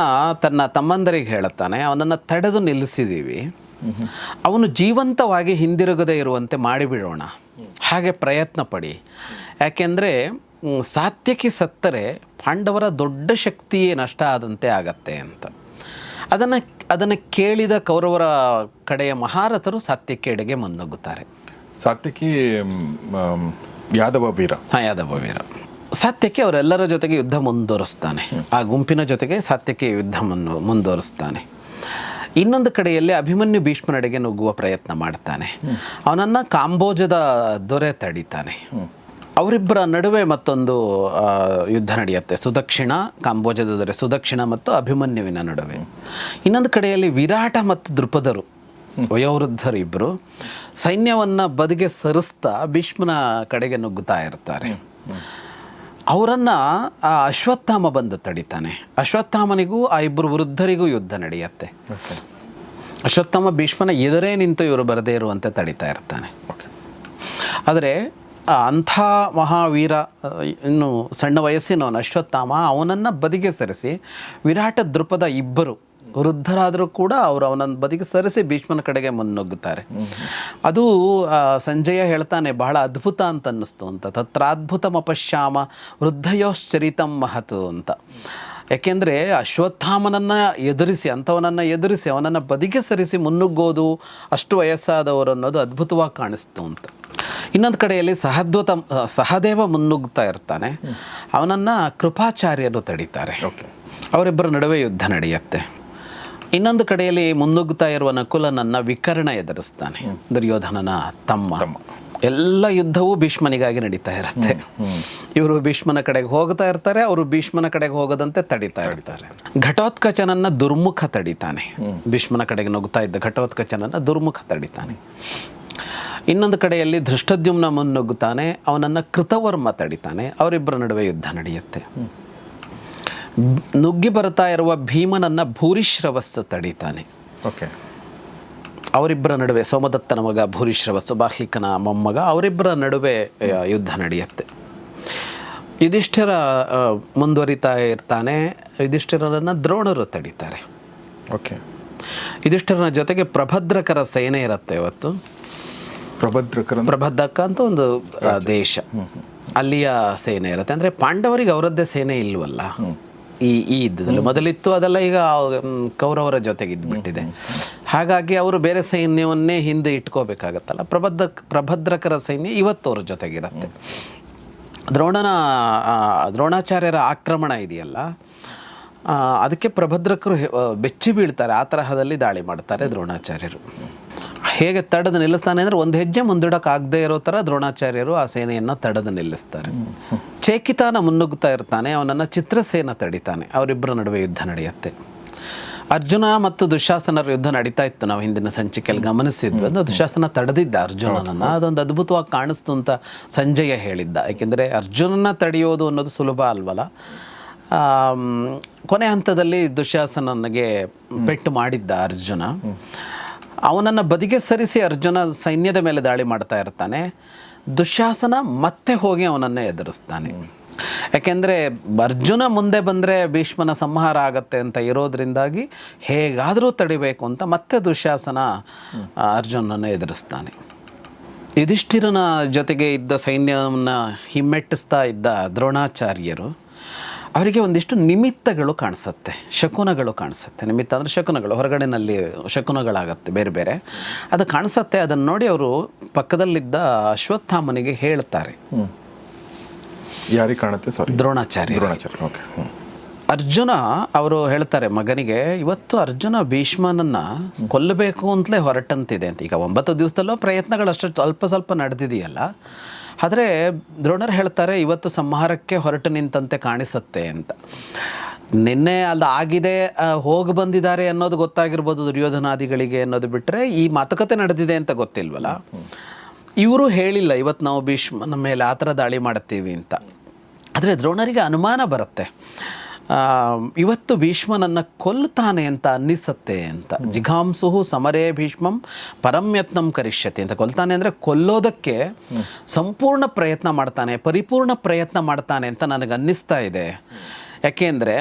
ತನ್ನ ತಮ್ಮಂದರಿಗೆ ಹೇಳುತ್ತಾನೆ ಅವನನ್ನು ತಡೆದು ನಿಲ್ಲಿಸಿದ್ದೀವಿ. ಅವನು ಜೀವಂತವಾಗಿ ಹಿಂದಿರುಗದೇ ಇರುವಂತೆ ಮಾಡಿಬಿಡೋಣ. ಹಾಗೆ ಪ್ರಯತ್ನ ಪಡಿ. ಯಾಕೆಂದರೆ ಸಾತ್ಯಕಿ ಸತ್ತರೆ ಪಾಂಡವರ ದೊಡ್ಡ ಶಕ್ತಿಯೇ ನಷ್ಟ ಆದಂತೆ ಆಗತ್ತೆ ಅಂತ. ಅದನ್ನು ಅದನ್ನು ಕೇಳಿದ ಕೌರವರ ಕಡೆಯ ಮಹಾರಥರು ಸಾತ್ಯಕೆಡೆಗೆ ಮುನ್ನುಗ್ಗುತ್ತಾರೆ ಸಾತ್ಯಕಿ ಯಾದವ ವೀರ. ಹಾಂ ಯಾದವ ವೀರ. ಸತ್ಯಕ್ಕೆ ಅವರೆಲ್ಲರ ಜೊತೆಗೆ ಯುದ್ಧ ಮುಂದುವರಿಸ್ತಾನೆ. ಆ ಗುಂಪಿನ ಜೊತೆಗೆ ಸತ್ಯಕ್ಕೆ ಯುದ್ಧ ಮುಂದುವರಿಸ್ತಾನೆ. ಇನ್ನೊಂದು ಕಡೆಯಲ್ಲಿ ಅಭಿಮನ್ಯು ಭೀಷ್ಮನಡೆಗೆ ನುಗ್ಗುವ ಪ್ರಯತ್ನ ಮಾಡ್ತಾನೆ. ಅವನನ್ನು ಕಾಂಬೋಜದ ದೊರೆ ತಡಿತಾನೆ. ಅವರಿಬ್ಬರ ನಡುವೆ ಮತ್ತೊಂದು ಯುದ್ಧ ನಡೆಯುತ್ತೆ. ಸುದಕ್ಷಿಣ, ಕಾಂಬೋಜದ ದೊರೆ ಸುದಕ್ಷಿಣ ಮತ್ತು ಅಭಿಮನ್ಯುವಿನ ನಡುವೆ. ಇನ್ನೊಂದು ಕಡೆಯಲ್ಲಿ ವಿರಾಟ ಮತ್ತು ದೃಪದರು ವಯೋವೃದ್ಧರು ಇಬ್ಬರು ಸೈನ್ಯವನ್ನು ಬದಿಗೆ ಸರಿಸ್ತಾ ಭೀಷ್ಮನ ಕಡೆಗೆ ನುಗ್ಗುತ್ತಾ ಇರ್ತಾರೆ. ಅವರನ್ನು ಆ ಅಶ್ವತ್ಥಾಮ ಬಂದು ತಡಿತಾನೆ. ಅಶ್ವತ್ಥಾಮನಿಗೂ ಆ ಇಬ್ಬರು ವೃದ್ಧರಿಗೂ ಯುದ್ಧ ನಡೆಯುತ್ತೆ. ಅಶ್ವತ್ಥಾಮ ಭೀಷ್ಮನ ಎದುರೇ ನಿಂತು ಇವರು ಬರದೇ ಇರುವಂತೆ ತಡಿತಾ ಇರ್ತಾನೆ. ಓಕೆ. ಆದರೆ ಅಂಥ ಮಹಾವೀರ ಇನ್ನು ಸಣ್ಣ ವಯಸ್ಸಿನವನು ಅಶ್ವತ್ಥಾಮ ಅವನನ್ನು ಬದಿಗೆ ಸರಿಸಿ ವಿರಾಟ ದೃಪದ ಇಬ್ಬರು ವೃದ್ಧರಾದರೂ ಕೂಡ ಅವರು ಅವನನ್ನು ಬದಿಗೆ ಸರಿಸಿ ಭೀಷ್ಮನ ಕಡೆಗೆ ಮುನ್ನುಗ್ಗುತ್ತಾರೆ. ಅದು ಸಂಜಯ ಹೇಳ್ತಾನೆ ಬಹಳ ಅದ್ಭುತ ಅಂತ ಅನ್ನಿಸ್ತು ಅಂತ. ತತ್ರಾದ್ಭುತಮಪಶ್ಯಾಮ ವೃದ್ಧಯೋಶ್ಚರಿತಂ ಮಹತು ಅಂತ. ಯಾಕೆಂದರೆ ಅಶ್ವತ್ಥಾಮನನ್ನು ಎದುರಿಸಿ ಅಂಥವನನ್ನು ಎದುರಿಸಿ ಅವನನ್ನು ಬದಿಗೆ ಸರಿಸಿ ಮುನ್ನುಗ್ಗೋದು ಅಷ್ಟು ವಯಸ್ಸಾದವರು ಅನ್ನೋದು ಅದ್ಭುತವಾಗಿ ಕಾಣಿಸ್ತು ಅಂತ. ಇನ್ನೊಂದು ಕಡೆಯಲ್ಲಿ ಸಹದ್ವತ ಸಹದೇವ ಮುನ್ನುಗ್ತಾ ಇರ್ತಾನೆ. ಅವನನ್ನು ಕೃಪಾಚಾರ್ಯರು ತಡೀತಾರೆ. ಅವರಿಬ್ಬರ ನಡುವೆ ಯುದ್ಧ ನಡೆಯುತ್ತೆ. ಇನ್ನೊಂದು ಕಡೆಯಲ್ಲಿ ಮುನ್ನುಗ್ಗುತ್ತಾ ಇರುವ ನಕುಲನನ್ನ ವಿಕರ್ಣ ಎದುರಿಸ್ತಾನೆ. ದುರ್ಯೋಧನನ ತಮ್ಮ. ಎಲ್ಲ ಯುದ್ಧವೂ ಭೀಷ್ಮನಿಗಾಗಿ ನಡೀತಾ ಇರುತ್ತೆ. ಇವರು ಭೀಷ್ಮನ ಕಡೆಗೆ ಹೋಗ್ತಾ ಇರ್ತಾರೆ ಅವರು ಭೀಷ್ಮನ ಕಡೆಗೆ ಹೋಗದಂತೆ ತಡಿತಾ ಇರ್ತಾರೆ. ಘಟೋತ್ಕಚನನ್ನ ದುರ್ಮುಖ ತಡಿತಾನೆ. ಭೀಷ್ಮನ ಕಡೆಗೆ ನುಗ್ತಾ ಇದ್ದ ಘಟೋತ್ಕಚನನ್ನ ದುರ್ಮುಖ ತಡಿತಾನೆ. ಇನ್ನೊಂದು ಕಡೆಯಲ್ಲಿ ಧೃಷ್ಟದ್ಯುಮ್ನ ಮುನ್ನುಗ್ಗುತ್ತಾನೆ ಅವನನ್ನು ಕೃತವರ್ಮ ತಡಿತಾನೆ ಅವರಿಬ್ಬರ ನಡುವೆ ಯುದ್ಧ ನಡೆಯುತ್ತೆ. ನುಗ್ಗಿ ಬರ್ತಾ ಇರುವ ಭೀಮನನ್ನು ಭೂರಿಶ್ರವಸ್ಸು ತಡೀತಾನೆ. ಓಕೆ. ಅವರಿಬ್ಬರ ನಡುವೆ ಸೋಮದತ್ತನ ಮಗ ಭೂರಿಶ್ರವಸ್ಸು ಬಾಹ್ಲಿಕನ ಮೊಮ್ಮಗ ಅವರಿಬ್ಬರ ನಡುವೆ ಯುದ್ಧ ನಡೆಯುತ್ತೆ. ಯುಧಿಷ್ಠಿರ ಮುಂದುವರಿತಾ ಇರ್ತಾನೆ. ಯುಧಿಷ್ಠಿರನನ್ನು ದ್ರೋಣರು ತಡೀತಾರೆ. ಓಕೆ. ಯುಧಿಷ್ಠಿರನ ಜೊತೆಗೆ ಪ್ರಭದ್ರಕರ ಸೇನೆ ಇರುತ್ತೆ ಇವತ್ತು. ಪ್ರಭದ್ರಕರ ಪ್ರಭದ್ರಕ ಅಂತ ಒಂದು ದೇಶ. ಅಲ್ಲಿಯ ಸೇನೆ ಇರುತ್ತೆ. ಅಂದರೆ ಪಾಂಡವರಿಗೆ ಅವರದ್ದೇ ಸೇನೆ ಇಲ್ವಲ್ಲ? ಈ ಈ ಇದ್ದದಲ್ಲಿ ಮೊದಲಿತ್ತು ಅದೆಲ್ಲ ಈಗ ಕೌರವರ ಜೊತೆಗೆ ಇದ್ಬಿಟ್ಟಿದೆ ಹಾಗಾಗಿ ಅವರು ಬೇರೆ ಸೈನ್ಯವನ್ನೇ ಹಿಂದೆ ಇಟ್ಕೋಬೇಕಾಗತ್ತಲ್ಲ. ಪ್ರಬದ್ಧ ಪ್ರಭದ್ರಕರ ಸೈನ್ಯ ಇವತ್ತು ಅವ್ರ ಜೊತೆಗಿರುತ್ತೆ. ದ್ರೋಣನ ದ್ರೋಣಾಚಾರ್ಯರ ಆಕ್ರಮಣ ಇದೆಯಲ್ಲ? ಅದಕ್ಕೆ ಪ್ರಭದ್ರಕರು ಬೆಚ್ಚಿ ಬೀಳ್ತಾರೆ. ಆ ತರಹದಲ್ಲಿ ದಾಳಿ ಮಾಡ್ತಾರೆ ದ್ರೋಣಾಚಾರ್ಯರು. ಹೇಗೆ ತಡೆದು ನಿಲ್ಲಿಸ್ತಾನೆ ಅಂದರೆ ಒಂದು ಹೆಜ್ಜೆ ಮುಂದಿಡೋಕ್ಕಾಗದೇ ಇರೋ ಥರ ದ್ರೋಣಾಚಾರ್ಯರು ಆ ಸೇನೆಯನ್ನು ತಡೆದು ನಿಲ್ಲಿಸ್ತಾರೆ. ಚೇಕಿತಾನ ಮುನ್ನುಗ್ತಾ ಇರ್ತಾನೆ ಅವನನ್ನು ಚಿತ್ರಸೇನ ತಡಿತಾನೆ. ಅವರಿಬ್ಬರ ನಡುವೆ ಯುದ್ಧ ನಡೆಯುತ್ತೆ. ಅರ್ಜುನ ಮತ್ತು ದುಶಾಸನರ ಯುದ್ಧ ನಡೀತಾ ಇತ್ತು. ನಾವು ಹಿಂದಿನ ಸಂಚಿಕೆಯಲ್ಲಿ ಗಮನಿಸಿದ್ವಿ. ಅದು ದುಶಾಸನ ತಡೆದಿದ್ದ ಅರ್ಜುನನನ್ನು. ಅದೊಂದು ಅದ್ಭುತವಾಗಿ ಕಾಣಿಸ್ತು ಅಂತ ಸಂಜಯ ಹೇಳಿದ್ದ. ಏಕೆಂದರೆ ಅರ್ಜುನನ ತಡೆಯೋದು ಅನ್ನೋದು ಸುಲಭ ಅಲ್ವಲ್ಲ? ಕೊನೆ ಹಂತದಲ್ಲಿ ದುಶಾಸನನಿಗೆ ಪೆಟ್ಟು ಮಾಡಿದ್ದ ಅರ್ಜುನ. ಅವನನ್ನು ಬದಿಗೆ ಸರಿಸಿ ಅರ್ಜುನ ಸೈನ್ಯದ ಮೇಲೆ ದಾಳಿ ಮಾಡ್ತಾ ಇರ್ತಾನೆ. ದುಶಾಸನ ಮತ್ತೆ ಹೋಗಿ ಅವನನ್ನು ಎದುರಿಸ್ತಾನೆ. ಯಾಕೆಂದರೆ ಅರ್ಜುನ ಮುಂದೆ ಬಂದರೆ ಭೀಷ್ಮನ ಸಂಹಾರ ಆಗತ್ತೆ ಅಂತ ಇರೋದ್ರಿಂದಾಗಿ ಹೇಗಾದರೂ ತಡಿಬೇಕು ಅಂತ ಮತ್ತೆ ದುಶಾಸನ ಅರ್ಜುನನ್ನು ಎದುರಿಸ್ತಾನೆ. ಯುಧಿಷ್ಠಿರನ ಜೊತೆಗೆ ಇದ್ದ ಸೈನ್ಯವನ್ನು ಹಿಮ್ಮೆಟ್ಟಿಸ್ತಾ ಇದ್ದ ದ್ರೋಣಾಚಾರ್ಯರು ಅವರಿಗೆ ಒಂದಿಷ್ಟು ನಿಮಿತ್ತಗಳು ಕಾಣಿಸುತ್ತೆ ಶಕುನಗಳು ಕಾಣಿಸುತ್ತೆ. ನಿಮಿತ್ತ ಅಂದರೆ ಶಕುನಗಳು ಹೊರಗಡೆನಲ್ಲಿ ಶಕುನಗಳಾಗತ್ತೆ ಬೇರೆ ಬೇರೆ. ಅದು ಕಾಣಿಸುತ್ತೆ ಅದನ್ನು ನೋಡಿ ಅವರು ಪಕ್ಕದಲ್ಲಿದ್ದ ಅಶ್ವತ್ಥಾಮನಿಗೆ ಹೇಳ್ತಾರೆ. ಯಾರಿಗೆ ಕಾಣುತ್ತೆ? ಸಾರಿ ದ್ರೋಣಾಚಾರ್ಯ ದ್ರೋಣಾಚಾರ್ಯ ಓಕೆ ಅರ್ಜುನ ಅವರು ಹೇಳ್ತಾರೆ ಮಗನಿಗೆ ಇವತ್ತು ಅರ್ಜುನ ಭೀಷ್ಮನನ್ನ ಕೊಲ್ಲಬೇಕು ಅಂತಲೇ ಹೊರಟಂತಿದೆ ಅಂತ. ಈಗ ಒಂಬತ್ತು ದಿವಸದಲ್ಲೂ ಪ್ರಯತ್ನಗಳು ಅಷ್ಟು ಅಲ್ಪ ಸ್ವಲ್ಪ ನಡೆದಿದೆಯಲ್ಲ ಆದರೆ ದ್ರೋಣರು ಹೇಳ್ತಾರೆ, ಇವತ್ತು ಸಂಹಾರಕ್ಕೆ ಹೊರಟು ನಿಂತಂತೆ ಕಾಣಿಸುತ್ತೆ ಅಂತ. ನಿನ್ನೆ ಅಲ್ಲಿ ಆಗಿದೆ ಹೋಗಿ ಬಂದಿದ್ದಾರೆ ಅನ್ನೋದು ಗೊತ್ತಾಗಿರ್ಬೋದು ದುರ್ಯೋಧನಾದಿಗಳಿಗೆ ಅನ್ನೋದು ಬಿಟ್ಟರೆ ಈ ಮಾತುಕತೆ ನಡೆದಿದೆ ಅಂತ ಗೊತ್ತಿಲ್ವಲ್ಲ? ಇವರು ಹೇಳಿಲ್ಲ, ಇವತ್ತು ನಾವು ಭೀಷ್ಮನ ಮೇಲೆ ಆ ಥರ ದಾಳಿ ಮಾಡ್ತೀವಿ ಅಂತ. ಆದರೆ ದ್ರೋಣರಿಗೆ ಅನುಮಾನ ಬರುತ್ತೆ. ಇವತ್ತು ಭೀಷ್ಮನನ್ನು ಕೊಲ್ತಾನೆ ಅಂತ ಅನ್ನಿಸತ್ತೆ ಅಂತ. ಜಿಘಾಂಸುಹು ಸಮರೇ ಭೀಷ್ಮಂ ಪರಮ್ಯತ್ನಂ ಕರಿಷ್ಯತಿ ಅಂತ ಕೊಲ್ತಾನೆ ಅಂದರೆ ಕೊಲ್ಲೋದಕ್ಕೆ ಸಂಪೂರ್ಣ ಪ್ರಯತ್ನ ಮಾಡ್ತಾನೆ ಪರಿಪೂರ್ಣ ಪ್ರಯತ್ನ ಮಾಡ್ತಾನೆ ಅಂತ ನನಗೆ ಅನ್ನಿಸ್ತಾ ಇದೆ. ಯಾಕೆಂದರೆ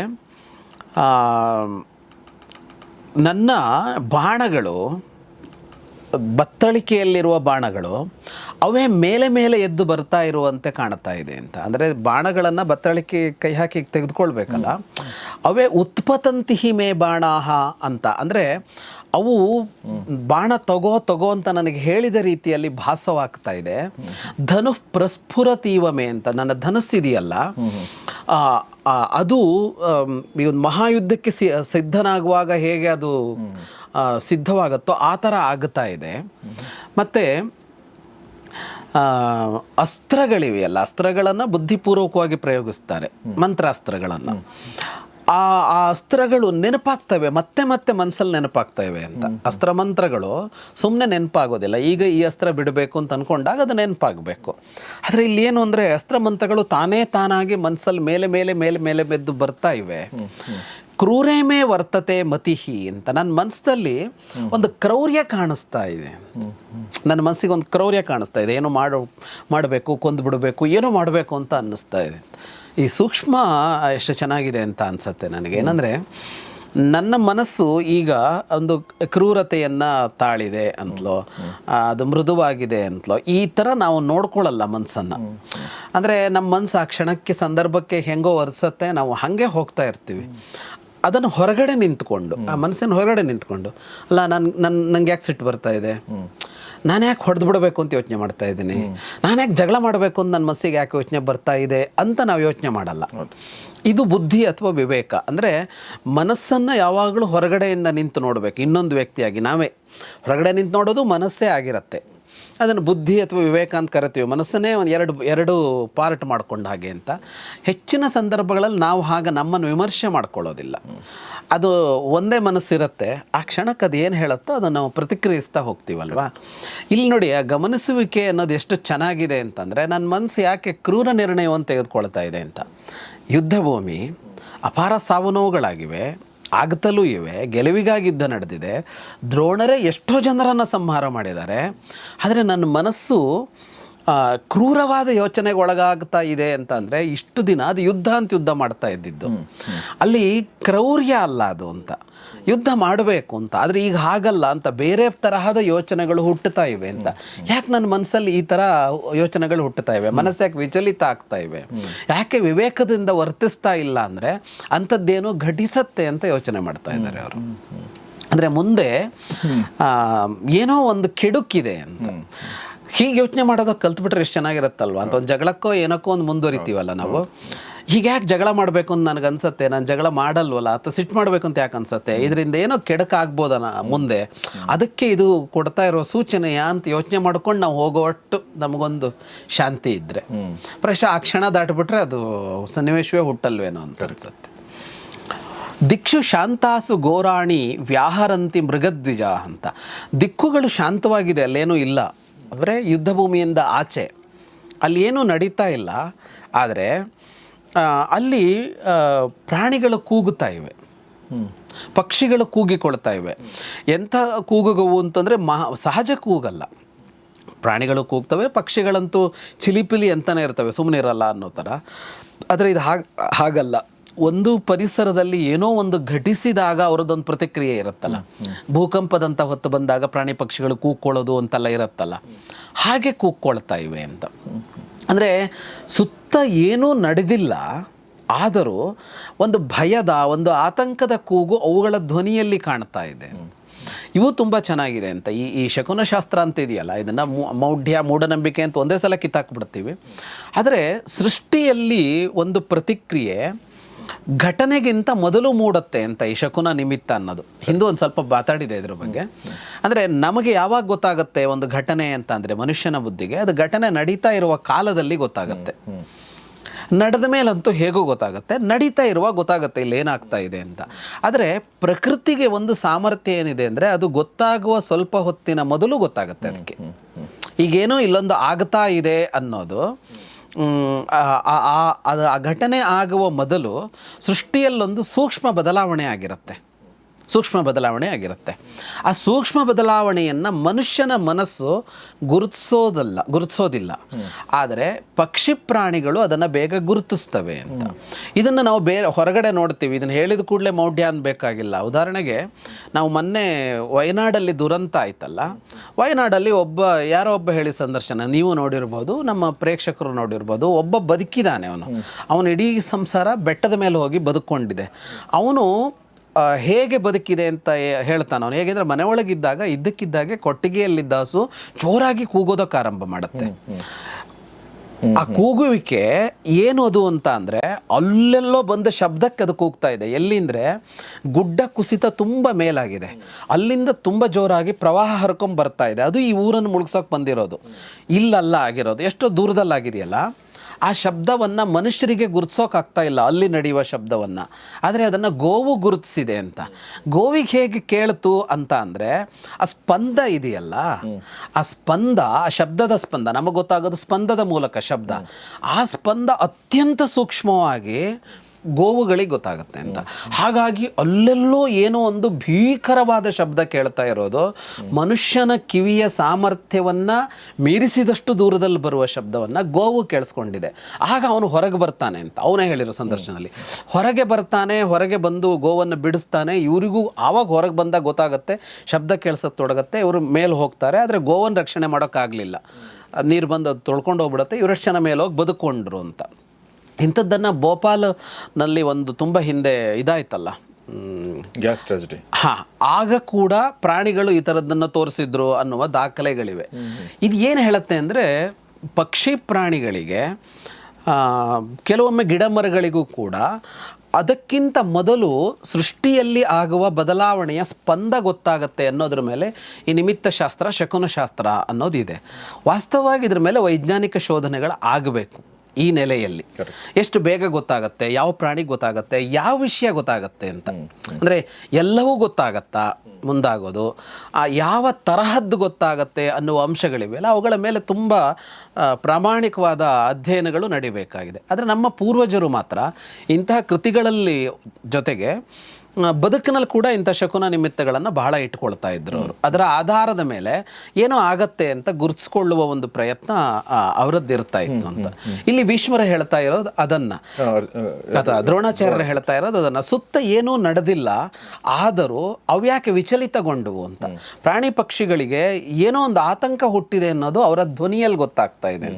ನನ್ನ ಬಾಣಗಳು ಬತ್ತಳಿಕೆಯಲ್ಲಿರುವ ಬಾಣಗಳು ಅವೇ ಮೇಲೆ ಮೇಲೆ ಎದ್ದು ಬರ್ತಾ ಇರುವಂತೆ ಕಾಣ್ತಾ ಇದೆ ಅಂತ. ಅಂದರೆ ಬಾಣಗಳನ್ನು ಬತ್ತಳಿಕೆ ಕೈ ಹಾಕಿ ತೆಗೆದುಕೊಳ್ಬೇಕಲ್ಲ. ಅವೇ ಉತ್ಪತಂತಿಹಿ ಮೇ ಬಾಣಾಹ ಅಂತ. ಅಂದರೆ ಅವು ಬಾಣ ತಗೋ ತಗೋ ಅಂತ ನನಗೆ ಹೇಳಿದ ರೀತಿಯಲ್ಲಿ ಭಾಸವಾಗ್ತಾ ಇದೆ. ಧನು ಪ್ರಸ್ಫುರತೀವಮೆ ಅಂತ ನನ್ನ ಧನಸ್ಸಿದೆಯಲ್ಲ ಅದು ಈ ಒಂದು ಮಹಾಯುದ್ಧಕ್ಕೆ ಸಿದ್ಧನಾಗುವಾಗ ಹೇಗೆ ಅದು ಸಿದ್ಧವಾಗುತ್ತೋ ಆ ಥರ ಆಗ್ತಾ ಇದೆ. ಮತ್ತು ಅಸ್ತ್ರಗಳಿವೆಯಲ್ಲ, ಅಸ್ತ್ರಗಳನ್ನು ಬುದ್ಧಿಪೂರ್ವಕವಾಗಿ ಪ್ರಯೋಗಿಸ್ತಾರೆ, ಮಂತ್ರಾಸ್ತ್ರಗಳನ್ನು. ಆ ಆ ಅಸ್ತ್ರಗಳು ನೆನಪಾಗ್ತವೆ ಮತ್ತೆ ಮತ್ತೆ ಮನಸ್ಸಲ್ಲಿ ನೆನಪಾಗ್ತವೆ ಅಂತ. ಅಸ್ತ್ರ ಮಂತ್ರಗಳು ಸುಮ್ಮನೆ ನೆನಪಾಗೋದಿಲ್ಲ. ಈಗ ಈ ಅಸ್ತ್ರ ಬಿಡಬೇಕು ಅಂತ ಅಂದ್ಕೊಂಡಾಗ ಅದು ನೆನಪಾಗಬೇಕು. ಆದರೆ ಇಲ್ಲಿ ಏನು ಅಂದರೆ ಅಸ್ತ್ರ ಮಂತ್ರಗಳು ತಾನೇ ತಾನಾಗಿ ಮನಸ್ಸಲ್ಲಿ ಮೇಲೆ ಮೇಲೆ ಮೇಲೆ ಮೇಲೆ ಬೆದ್ದು ಬರ್ತಾ ಇವೆ. ಕ್ರೂರೇಮೇ ವರ್ತತೆ ಮತಿಹಿ ಅಂತ ನನ್ನ ಮನಸ್ಸಲ್ಲಿ ಒಂದು ಕ್ರೌರ್ಯ ಕಾಣಿಸ್ತಾ ಇದೆ. ನನ್ನ ಮನಸ್ಸಿಗೆ ಒಂದು ಕ್ರೌರ್ಯ ಕಾಣಿಸ್ತಾ ಇದೆ. ಏನೋ ಮಾಡು ಮಾಡಬೇಕು ಕೊಂದು ಬಿಡಬೇಕು ಏನೋ ಮಾಡಬೇಕು ಅಂತ ಅನ್ನಿಸ್ತಾ ಇದೆ. ಈ ಸೂಕ್ಷ್ಮ ಎಷ್ಟು ಚೆನ್ನಾಗಿದೆ ಅಂತ ಅನ್ಸುತ್ತೆ ನನಗೆ. ಏನಂದರೆ, ನನ್ನ ಮನಸ್ಸು ಈಗ ಒಂದು ಕ್ರೂರತೆಯನ್ನು ತಾಳಿದೆ ಅಂತಲೋ ಅದು ಮೃದುವಾಗಿದೆ ಅಂತಲೋ ಈ ಥರ ನಾವು ನೋಡ್ಕೊಳ್ಳಲ್ಲ ಮನಸ್ಸನ್ನು ಅಂದರೆ ನಮ್ಮ ಮನಸ್ಸು ಆ ಕ್ಷಣಕ್ಕೆ ಸಂದರ್ಭಕ್ಕೆ ಹೆಂಗೋ ವರ್ಸತ್ತೆ ನಾವು ಹಾಗೆ ಹೋಗ್ತಾ ಇರ್ತೀವಿ. ಅದನ್ನು ಹೊರಗಡೆ ನಿಂತ್ಕೊಂಡು, ಆ ಮನಸ್ಸಿನ ಹೊರಗಡೆ ನಿಂತ್ಕೊಂಡು, ಅಲ್ಲ ನನ್ನ ನನ್ನ ನಂಗೆ ಯಾಕೆ ಸಿಟ್ಟು ಬರ್ತಾ ಇದೆ? ನಾನು ಯಾಕೆ ಹೊಡೆದು ಬಿಡಬೇಕು ಅಂತ ಯೋಚನೆ ಮಾಡ್ತಾ ಇದ್ದೀನಿ? ನಾನು ಯಾಕೆ ಜಗಳ ಮಾಡಬೇಕು ಅಂತ ನನ್ನ ಮನಸ್ಸಿಗೆ ಯಾಕೆ ಯೋಚನೆ ಬರ್ತಾ ಇದೆ ಅಂತ ನಾವು ಯೋಚನೆ ಮಾಡಲ್ಲ. ಇದು ಬುದ್ಧಿ ಅಥವಾ ವಿವೇಕ? ಅಂದರೆ ಮನಸ್ಸನ್ನು ಯಾವಾಗಲೂ ಹೊರಗಡೆಯಿಂದ ನಿಂತು ನೋಡಬೇಕು. ಇನ್ನೊಂದು ವ್ಯಕ್ತಿಯಾಗಿ. ನಾವೇ ಹೊರಗಡೆ ನಿಂತು ನೋಡೋದು ಮನಸ್ಸೇ ಆಗಿರುತ್ತೆ. ಅದನ್ನು ಬುದ್ಧಿ ಅಥವಾ ವಿವೇಕ ಅಂತ ಕರಿತೀವಿ. ಮನಸ್ಸನ್ನೇ ಒಂದು ಎರಡು ಎರಡು ಪಾರ್ಟ್ ಮಾಡ್ಕೊಂಡ ಹಾಗೆ ಅಂತ. ಹೆಚ್ಚಿನ ಸಂದರ್ಭಗಳಲ್ಲಿ ನಾವು ಹಾಗೆ ನಮ್ಮನ್ನು ವಿಮರ್ಶೆ ಮಾಡ್ಕೊಳ್ಳೋದಿಲ್ಲ. ಅದು ಒಂದೇ ಮನಸ್ಸಿರುತ್ತೆ. ಆ ಕ್ಷಣಕ್ಕೆ ಅದು ಏನು ಹೇಳುತ್ತೋ ಅದನ್ನು ನಾವು ಪ್ರತಿಕ್ರಿಯಿಸ್ತಾ ಹೋಗ್ತೀವಲ್ವಾ? ಇಲ್ಲಿ ನೋಡಿ, ಆ ಗಮನಿಸುವಿಕೆ ಅನ್ನೋದು ಎಷ್ಟು ಚೆನ್ನಾಗಿದೆ ಅಂತಂದರೆ ನನ್ನ ಮನಸ್ಸು ಯಾಕೆ ಕ್ರೂರ ನಿರ್ಣಯವನ್ನು ತೆಗೆದುಕೊಳ್ತಾ ಇದೆ ಅಂತ. ಯುದ್ಧ ಭೂಮಿ, ಅಪಾರ ಸಾವು ನೋವುಗಳಾಗಿವೆ ಆಗ್ತಲೂ ಇವೆ, ಗೆಲುವಿಗಾಗಿ ಯುದ್ಧ ನಡೆದಿದೆ, ದ್ರೋಣರೇ ಎಷ್ಟೋ ಜನರನ್ನು ಸಂಹಾರ ಮಾಡಿದ್ದಾರೆ. ಆದರೆ ನನ್ನ ಮನಸ್ಸು ಕ್ರೂರವಾದ ಯೋಚನೆಗೆ ಒಳಗಾಗ್ತಾ ಇದೆ ಅಂತ ಅಂದರೆ ಇಷ್ಟು ದಿನ ಅದು ಯುದ್ಧ ಅಂತ ಯುದ್ಧ ಮಾಡ್ತಾ ಇದ್ದಿದ್ದು. ಅಲ್ಲಿ ಕ್ರೌರ್ಯ ಅಲ್ಲ ಅದು ಅಂತ. ಯುದ್ಧ ಮಾಡಬೇಕು ಅಂತ. ಆದರೆ ಈಗ ಹಾಗಲ್ಲ ಅಂತ ಬೇರೆ ತರಹದ ಯೋಚನೆಗಳು ಹುಟ್ಟುತ್ತಾ ಇವೆ ಅಂತ. ಯಾಕೆ ನನ್ನ ಮನಸ್ಸಲ್ಲಿ ಈ ಥರ ಯೋಚನೆಗಳು ಹುಟ್ಟುತ್ತಾ ಇವೆ? ಮನಸ್ಸು ಯಾಕೆ ವಿಚಲಿತ ಆಗ್ತಾ ಇವೆ? ಯಾಕೆ ವಿವೇಕದಿಂದ ವರ್ತಿಸ್ತಾ ಇಲ್ಲ ಅಂದರೆ ಅಂಥದ್ದೇನೋ ಘಟಿಸತ್ತೆ ಅಂತ ಯೋಚನೆ ಮಾಡ್ತಾ ಇದ್ದಾರೆ ಅವರು. ಅಂದರೆ ಮುಂದೆ ಏನೋ ಒಂದು ಕೆಡುಕಿದೆ ಅಂತ. ಹೀಗೆ ಯೋಚನೆ ಮಾಡೋದು ಕಲ್ತ್ಬಿಟ್ರೆ ಎಷ್ಟು ಚೆನ್ನಾಗಿರುತ್ತಲ್ವ? ಅಂತ ಒಂದು ಜಗಳಕ್ಕೋ ಏನಕ್ಕೋ ಒಂದು ಮುಂದುವರಿತೀವಲ್ಲ ನಾವು. ಹೀಗೆ ಯಾಕೆ ಜಗಳ ಮಾಡಬೇಕು ಅಂತ ನನಗೆ ಅನ್ಸುತ್ತೆ? ನಾನು ಜಗಳ ಮಾಡಲ್ವಲ್ಲ? ಅಥವಾ ಸಿಟ್ಟು ಮಾಡಬೇಕು ಅಂತ ಯಾಕೆ ಅನ್ಸುತ್ತೆ? ಇದರಿಂದ ಏನೋ ಕೆಡಕಾಗ್ಬೋದನ ಮುಂದೆ. ಅದಕ್ಕೆ ಇದು ಕೊಡ್ತಾ ಇರೋ ಸೂಚನೆಯ ಅಂತ ಯೋಚನೆ ಮಾಡ್ಕೊಂಡು ನಾವು ಹೋಗೋವಷ್ಟು ನಮಗೊಂದು ಶಾಂತಿ ಇದ್ದರೆ ಪ್ರಶ ಆ ಕ್ಷಣ ದಾಟಿಬಿಟ್ರೆ ಅದು ಸನ್ನಿವೇಶವೇ ಹುಟ್ಟಲ್ವೇನೋ ಅಂತ ಅನ್ಸುತ್ತೆ. ದಿಕ್ಷು ಶಾಂತಾಸು ಗೋರಾಣಿ ವ್ಯಾಹರಂತಿ ಮೃಗದ್ವಿಜ ಅಂತ. ದಿಕ್ಕುಗಳು ಶಾಂತವಾಗಿದೆ ಅಲ್ಲೇನೂ ಇಲ್ಲ. ಅಂದರೆ ಯುದ್ಧ ಭೂಮಿಯಿಂದ ಆಚೆ. ಅಲ್ಲಿ ಏನೂ ನಡೀತಾ ಇಲ್ಲ. ಆದರೆ ಅಲ್ಲಿ ಪ್ರಾಣಿಗಳು ಕೂಗುತ್ತಾ ಇವೆ. ಪಕ್ಷಿಗಳು ಕೂಗಿಕೊಳ್ತಾ ಇವೆ. ಎಂಥ ಕೂಗುಗವು ಅಂತಂದರೆ ಮಹಾ ಸಹಜ ಕೂಗಲ್ಲ. ಪ್ರಾಣಿಗಳು ಕೂಗ್ತವೆ ಪಕ್ಷಿಗಳಂತೂ ಚಿಲಿಪಿಲಿ ಅಂತಲೇ ಇರ್ತವೆ ಸುಮ್ಮನೆ ಇರಲ್ಲ ಅನ್ನೋ ಥರ. ಆದರೆ ಇದು ಹಾಗೆ ಹಾಗಲ್ಲ. ಒಂದು ಪರಿಸರದಲ್ಲಿ ಏನೋ ಒಂದು ಘಟಿಸಿದಾಗ ಅವರದ್ದೊಂದು ಪ್ರತಿಕ್ರಿಯೆ ಇರುತ್ತಲ್ಲ. ಭೂಕಂಪದಂತ ಹೊತ್ತು ಬಂದಾಗ ಪ್ರಾಣಿ ಪಕ್ಷಿಗಳು ಕೂಕ್ಕೊಳ್ಳೋದು ಅಂತೆಲ್ಲ ಇರುತ್ತಲ್ಲ. ಹಾಗೆ ಕೂಕ್ಕೊಳ್ತಾ ಇವೆ ಅಂತ. ಅಂದರೆ ಸುತ್ತ ಏನೂ ನಡೆದಿಲ್ಲ. ಆದರೂ ಒಂದು ಭಯದ, ಒಂದು ಆತಂಕದ ಕೂಗು ಅವುಗಳ ಧ್ವನಿಯಲ್ಲಿ ಕಾಣ್ತಾ ಇದೆ. ಇವು ತುಂಬ ಚೆನ್ನಾಗಿದೆ ಅಂತ. ಈ ಈ ಶಕುನಶಾಸ್ತ್ರ ಅಂತ ಇದೆಯಲ್ಲ, ಇದನ್ನು ಮೌಢ್ಯ, ಮೂಢನಂಬಿಕೆ ಅಂತ ಒಂದೇ ಸಲ ಕಿತ್ತಾಕ್ಬಿಡ್ತೀವಿ. ಆದರೆ ಸೃಷ್ಟಿಯಲ್ಲಿ ಒಂದು ಪ್ರತಿಕ್ರಿಯೆ ಘಟನೆಗಿಂತ ಮೊದಲು ಮೂಡುತ್ತೆ ಅಂತ ಈ ಶಕುನ ನಿಮಿತ್ತ ಅನ್ನೋದು. ಹಿಂದೂ ಒಂದು ಸ್ವಲ್ಪ ಮಾತಾಡಿದೆ ಇದ್ರ ಬಗ್ಗೆ. ಅಂದರೆ ನಮಗೆ ಯಾವಾಗ ಗೊತ್ತಾಗುತ್ತೆ ಒಂದು ಘಟನೆ ಅಂತ ಅಂದರೆ ಮನುಷ್ಯನ ಬುದ್ಧಿಗೆ? ಅದು ಘಟನೆ ನಡೀತಾ ಇರುವ ಕಾಲದಲ್ಲಿ ಗೊತ್ತಾಗುತ್ತೆ. ನಡೆದ ಮೇಲಂತೂ ಹೇಗೋ ಗೊತ್ತಾಗುತ್ತೆ? ನಡೀತಾ ಇರುವಾಗ ಗೊತ್ತಾಗುತ್ತೆ ಇಲ್ಲಿ ಏನಾಗ್ತಾ ಇದೆ ಅಂತ. ಆದರೆ ಪ್ರಕೃತಿಗೆ ಒಂದು ಸಾಮರ್ಥ್ಯ ಏನಿದೆ ಅಂದರೆ ಅದು ಗೊತ್ತಾಗುವ ಸ್ವಲ್ಪ ಹೊತ್ತಿನ ಮೊದಲು ಗೊತ್ತಾಗುತ್ತೆ ಅದಕ್ಕೆ. ಈಗೇನೋ ಇಲ್ಲೊಂದು ಆಗ್ತಾ ಇದೆ ಅನ್ನೋದು ಅದು ಆ ಘಟನೆ ಆಗುವ ಮೊದಲು ಸೃಷ್ಟಿಯಲ್ಲೊಂದು ಸೂಕ್ಷ್ಮ ಬದಲಾವಣೆ ಆಗಿರುತ್ತೆ. ಸೂಕ್ಷ್ಮ ಬದಲಾವಣೆ ಆಗಿರುತ್ತೆ. ಆ ಸೂಕ್ಷ್ಮ ಬದಲಾವಣೆಯನ್ನು ಮನುಷ್ಯನ ಮನಸ್ಸು ಗುರುತಿಸೋದಲ್ಲ, ಗುರುತಿಸೋದಿಲ್ಲ. ಆದರೆ ಪಕ್ಷಿ ಪ್ರಾಣಿಗಳು ಅದನ್ನು ಬೇಗ ಗುರುತಿಸ್ತವೆ ಅಂತ. ಇದನ್ನು ನಾವು ಬೇರೆ ಹೊರಗಡೆ ನೋಡ್ತೀವಿ. ಇದನ್ನು ಹೇಳಿದ ಕೂಡಲೇ ಮೌಢ್ಯ ಅನ್ಬೇಕಾಗಿಲ್ಲ ಉದಾಹರಣೆಗೆ ನಾವು ಮೊನ್ನೆ ವಯನಾಡಲ್ಲಿ ದುರಂತ ಆಯ್ತಲ್ಲ. ವಯನಾಡಲ್ಲಿ ಒಬ್ಬ, ಯಾರೋ ಒಬ್ಬ ಹೇಳಿ ಸಂದರ್ಶನ. ನೀವು ನೋಡಿರ್ಬೋದು, ನಮ್ಮ ಪ್ರೇಕ್ಷಕರು ನೋಡಿರ್ಬೋದು, ಒಬ್ಬ ಬದುಕಿದ್ದಾನೆ ಅವನು. ಅವನು ಇಡೀ ಸಂಸಾರ ಬೆಟ್ಟದ ಮೇಲೆ ಹೋಗಿ ಬದುಕೊಂಡಿದೆ ಅವನು ಹೇಗೆ ಬದುಕಿದೆ ಅಂತ ಹೇಳ್ತಾನೆ ಅವನು. ಹೇಗೆಂದ್ರೆ ಮನೆ ಒಳಗಿದ್ದಾಗ ಇದ್ದಕ್ಕಿದ್ದಾಗೆ ಕೊಟ್ಟಿಗೆಯಲ್ಲಿದ್ದ ಹಸು ಜೋರಾಗಿ ಕೂಗೋದಕ್ಕೆ ಆರಂಭ ಮಾಡುತ್ತೆ. ಆ ಕೂಗುವಿಕೆ ಏನು ಅದು ಅಂತ ಅಂದರೆ ಅಲ್ಲೆಲ್ಲೋ ಬಂದ ಶಬ್ದಕ್ಕೆ ಅದು ಕೂಗ್ತಾ ಇದೆ. ಎಲ್ಲಿಂದ್ರೆ ಗುಡ್ಡ ಕುಸಿತ ತುಂಬ ಮೇಲಾಗಿದೆ. ಅಲ್ಲಿಂದ ತುಂಬ ಜೋರಾಗಿ ಪ್ರವಾಹ ಹರ್ಕೊಂಡ್ ಬರ್ತಾ ಇದೆ. ಅದು ಈ ಊರನ್ನು ಮುಳುಗ್ಸೋಕೆ ಬಂದಿರೋದು. ಇಲ್ಲಲ್ಲ ಆಗಿರೋದು. ಎಷ್ಟೋ ದೂರದಲ್ಲಾಗಿದೆಯಲ್ಲ. ಆ ಶಬ್ದವನ್ನು ಮನುಷ್ಯರಿಗೆ ಗುರುತಿಸೋಕ್ಕಾಗ್ತಾ ಇಲ್ಲ. ಅಲ್ಲಿ ನಡೆಯುವ ಶಬ್ದವನ್ನು. ಆದರೆ ಅದನ್ನು ಗೋವು ಗುರುತಿಸಿದೆ ಅಂತ. ಗೋವಿಗೆ ಹೇಗೆ ಕೇಳ್ತು ಅಂತ ಅಂದರೆ, ಆ ಸ್ಪಂದ ಇದೆಯಲ್ಲ? ಆ ಸ್ಪಂದ, ಆ ಶಬ್ದದ ಸ್ಪಂದ, ನಮಗೆ ಗೊತ್ತಾಗೋದು ಸ್ಪಂದದ ಮೂಲಕ ಶಬ್ದ. ಆ ಸ್ಪಂದ ಅತ್ಯಂತ ಸೂಕ್ಷ್ಮವಾಗಿ ಗೋವುಗಳಿಗೆ ಗೊತ್ತಾಗುತ್ತೆ ಅಂತ. ಹಾಗಾಗಿ ಅಲ್ಲೆಲ್ಲೋ ಏನೋ ಒಂದು ಭೀಕರವಾದ ಶಬ್ದ ಕೇಳ್ತಾ ಇರೋದು, ಮನುಷ್ಯನ ಕಿವಿಯ ಸಾಮರ್ಥ್ಯವನ್ನು ಮೀರಿಸಿದಷ್ಟು ದೂರದಲ್ಲಿ ಬರುವ ಶಬ್ದವನ್ನು ಗೋವು ಕೇಳಿಸ್ಕೊಂಡಿದೆ. ಆಗ ಅವನು ಹೊರಗೆ ಬರ್ತಾನೆ ಅಂತ, ಅವನೇ ಹೇಳಿರೋ ಸಂದರ್ಶನದಲ್ಲಿ. ಹೊರಗೆ ಬರ್ತಾನೆ, ಹೊರಗೆ ಬಂದು ಗೋವನ್ನು ಬಿಡಿಸ್ತಾನೆ, ಇವರಿಗೂ ಆವಾಗ ಹೊರಗೆ ಬಂದಾಗ ಗೊತ್ತಾಗುತ್ತೆ, ಶಬ್ದ ಕೇಳಿಸೋಕೆ ತೊಡಗತ್ತೆ ಇವರು ಮೇಲೆ ಹೋಗ್ತಾರೆ, ಆದರೆ ಗೋವನ್ನು ರಕ್ಷಣೆ ಮಾಡೋಕ್ಕಾಗಲಿಲ್ಲ. ನೀರು ಬಂದು ಅದು ತೊಳ್ಕೊಂಡು ಹೋಗ್ಬಿಡುತ್ತೆ ಇವರಷ್ಟು ಜನ ಮೇಲೆ ಹೋಗಿ ಬದುಕೊಂಡ್ರು ಅಂತ. ಇಂಥದ್ದನ್ನು ಭೋಪಾಲ್ನಲ್ಲಿ ಒಂದು ತುಂಬ ಹಿಂದೆ ಇದಾಯ್ತಲ್ಲ. Gas tragedy. ಹಾ ಆಗ ಕೂಡ ಪ್ರಾಣಿಗಳು ಈ ಥರದ್ದನ್ನು ತೋರಿಸಿದ್ರು ಅನ್ನುವ ದಾಖಲೆಗಳಿವೆ. ಇದು ಏನು ಹೇಳುತ್ತೆ ಅಂದರೆ ಪಕ್ಷಿ ಪ್ರಾಣಿಗಳಿಗೆ ಕೆಲವೊಮ್ಮೆ ಗಿಡ ಮರಗಳಿಗೂ ಕೂಡ ಅದಕ್ಕಿಂತ ಮೊದಲು ಸೃಷ್ಟಿಯಲ್ಲಿ ಆಗುವ ಬದಲಾವಣೆಯ ಸ್ಪಂದ ಗೊತ್ತಾಗತ್ತೆ ಅನ್ನೋದ್ರ ಮೇಲೆ ಈ ನಿಮಿತ್ತ ಶಾಸ್ತ್ರ ಶಕುನಶಾಸ್ತ್ರ ಅನ್ನೋದಿದೆ ವಾಸ್ತವವಾಗಿ ಇದ್ರ ಮೇಲೆ ವೈಜ್ಞಾನಿಕ ಶೋಧನೆಗಳು ಆಗಬೇಕು. ಈ ನೆಲೆಯಲ್ಲಿ. ಎಷ್ಟು ಬೇಗ ಗೊತ್ತಾಗತ್ತೆ ಯಾವ ಪ್ರಾಣಿಗೆ ಗೊತ್ತಾಗತ್ತೆ ಯಾವ ವಿಷಯ ಗೊತ್ತಾಗತ್ತೆ ಅಂತ. ಅಂದರೆ ಎಲ್ಲವೂ ಗೊತ್ತಾಗತ್ತಾ ಮುಂದಾಗೋದು. ಆ ಯಾವ ತರಹದ್ದು ಗೊತ್ತಾಗತ್ತೆ ಅನ್ನುವ ಅಂಶಗಳಿವೆಯಲ್ಲ ಅವುಗಳ ಮೇಲೆ ತುಂಬ ಪ್ರಾಮಾಣಿಕವಾದ ಅಧ್ಯಯನಗಳು ನಡಿಬೇಕಾಗಿದೆ. ಆದರೆ ನಮ್ಮ ಪೂರ್ವಜರು ಮಾತ್ರ ಇಂತಹ ಕೃತಿಗಳಲ್ಲಿ ಜೊತೆಗೆ ಬದುಕಿನಲ್ಲಿ ಕೂಡ ಇಂಥ ಶಕುನ ನಿಮಿತ್ತಗಳನ್ನು ಬಹಳ ಇಟ್ಕೊಳ್ತಾ ಇದ್ರು ಅವರು. ಅದರ ಆಧಾರದ ಮೇಲೆ ಏನೋ ಆಗತ್ತೆ ಅಂತ ಗುರುತಿಸ್ಕೊಳ್ಳುವ ಒಂದು ಪ್ರಯತ್ನ ಅವರದ್ದಿರ್ತಾ ಅವರದ್ದು ಇರ್ತಾ ಇತ್ತು ಅಂತ. ಇಲ್ಲಿ ಭೀಷ್ಮರ ಹೇಳ್ತಾ ಇರೋದು ಅದನ್ನ. ದ್ರೋಣಾಚಾರ್ಯರು ಹೇಳ್ತಾ ಇರೋದು ಅದನ್ನ. ಸುತ್ತ ಏನೂ ನಡೆದಿಲ್ಲ ಆದರೂ ಅವ್ಯಾಕೆ ವಿಚಲಿತಗೊಂಡವು ಅಂತ. ಪ್ರಾಣಿ ಪಕ್ಷಿಗಳಿಗೆ ಏನೋ ಒಂದು ಆತಂಕ ಹುಟ್ಟಿದೆ ಅನ್ನೋದು ಅವರ ಧ್ವನಿಯಲ್ಲಿ ಗೊತ್ತಾಗ್ತಾ ಇದೆ.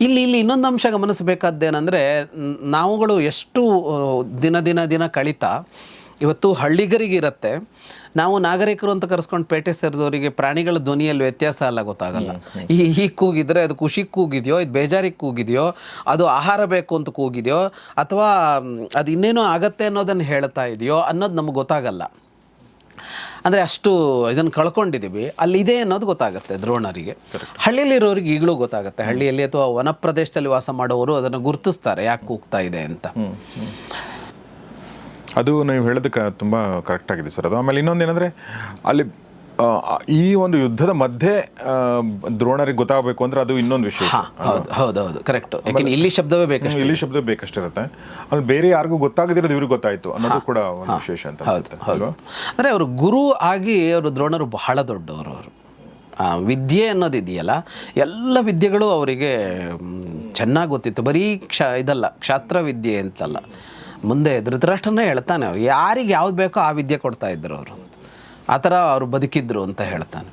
ಇಲ್ಲಿ ಇಲ್ಲಿ ಇನ್ನೊಂದು ಅಂಶ ಗಮನಿಸಬೇಕಾದ್ದೇನೆಂದ್ರೆ ನಾವುಗಳು ಎಷ್ಟು ದಿನ ದಿನ ದಿನ ಕಳೀತಾ ಇವತ್ತು ಹಳ್ಳಿಗರಿಗಿರತ್ತೆ ನಾವು ನಾಗರಿಕರು ಅಂತ ಕರೆಸ್ಕೊಂಡು ಪೇಟೆ ಸೇರಿದವರಿಗೆ ಪ್ರಾಣಿಗಳ ಧ್ವನಿಯಲ್ಲಿ ವ್ಯತ್ಯಾಸ ಅಲ್ಲ ಗೊತ್ತಾಗಲ್ಲ. ಈ ಈ ಕೂಗಿದ್ರೆ ಅದು ಖುಷಿ ಕೂಗಿದೆಯೋ ಇದು ಬೇಜಾರಿಗೆ ಕೂಗಿದೆಯೋ ಅದು ಆಹಾರ ಬೇಕು ಅಂತ ಕೂಗಿದೆಯೋ ಅಥವಾ ಅದು ಇನ್ನೇನೋ ಆಗತ್ತೆ ಅನ್ನೋದನ್ನು ಹೇಳ್ತಾ ಇದೆಯೋ ಅನ್ನೋದು ನಮಗೆ ಗೊತ್ತಾಗಲ್ಲ. ಅಂದರೆ ಅಷ್ಟು ಇದನ್ನು ಕಳ್ಕೊಂಡಿದ್ದೀವಿ ಅಲ್ಲಿದೆ ಅನ್ನೋದು ಗೊತ್ತಾಗುತ್ತೆ ದ್ರೋಣರಿಗೆ. ಹಳ್ಳಿಯಲ್ಲಿರೋರಿಗೆ ಈಗಲೂ ಗೊತ್ತಾಗುತ್ತೆ. ಹಳ್ಳಿಯಲ್ಲಿ ಅಥವಾ ವನ ಪ್ರದೇಶದಲ್ಲಿ ವಾಸ ಮಾಡೋರು ಅದನ್ನು ಗುರುತಿಸ್ತಾರೆ ಯಾಕೆ ಕೂಗ್ತಾ ಇದೆ ಅಂತ. ಅದು ನೀವು ಹೇಳೋದಕ್ಕೆ ತುಂಬ ಕರೆಕ್ಟ್ ಆಗಿದೆ ಸರ್. ಅದು ಆಮೇಲೆ ಇನ್ನೊಂದು ಏನಂದರೆ ಅಲ್ಲಿ ಈ ಒಂದು ಯುದ್ಧದ ಮಧ್ಯೆ ದ್ರೋಣರಿಗೆ ಗೊತ್ತಾಗಬೇಕು ಅಂದ್ರೆ ಅದು ಇನ್ನೊಂದು ವಿಷಯ ಹೌದೌದು ಹೌದು ಹೌದು ಹೌದು ಕರೆಕ್ಟ್ ಯಾಕಂದ್ರೆ ಇಲ್ಲಿ ಶಬ್ದವೇ ಬೇಕು ಇಲ್ಲಿ ಶಬ್ದ ಬೇಕಷ್ಟಿರುತ್ತೆ. ಅಲ್ಲಿ ಬೇರೆ ಯಾರಿಗೂ ಗೊತ್ತಾಗದಿರೋದು ಇವ್ರಿಗೆ ಗೊತ್ತಾಯ್ತು ಅನ್ನೋದು ಕೂಡ ಒಂದು ವಿಶೇಷ ಅಂತ ಅಂದರೆ ಅವರು ಗುರು ಆಗಿ ಅವರು ದ್ರೋಣರು ಬಹಳ ದೊಡ್ಡವರು ಅವರು. ವಿದ್ಯೆ ವಿದ್ಯೆ ಅನ್ನೋದಿದೆಯಲ್ಲ ಎಲ್ಲ ವಿದ್ಯೆಗಳು ಅವರಿಗೆ ಚೆನ್ನಾಗಿ ಗೊತ್ತಿತ್ತು. ಬರೀ ಕ್ಷ ಇದಲ್ಲ ಕ್ಷಾತ್ರ ವಿದ್ಯೆ ಅಂತಲ್ಲ. ಮುಂದೆ ಧೃತರಾಷ್ಟ್ರನೇ ಹೇಳ್ತಾನೆ ಅವ್ರು. ಯಾರಿಗೆ ಯಾವ್ದು ಬೇಕೋ ಆ ವಿದ್ಯೆ ಕೊಡ್ತಾ ಇದ್ರು ಅವರು. ಆ ಥರ ಅವರು ಬದುಕಿದ್ರು ಅಂತ ಹೇಳ್ತಾನೆ.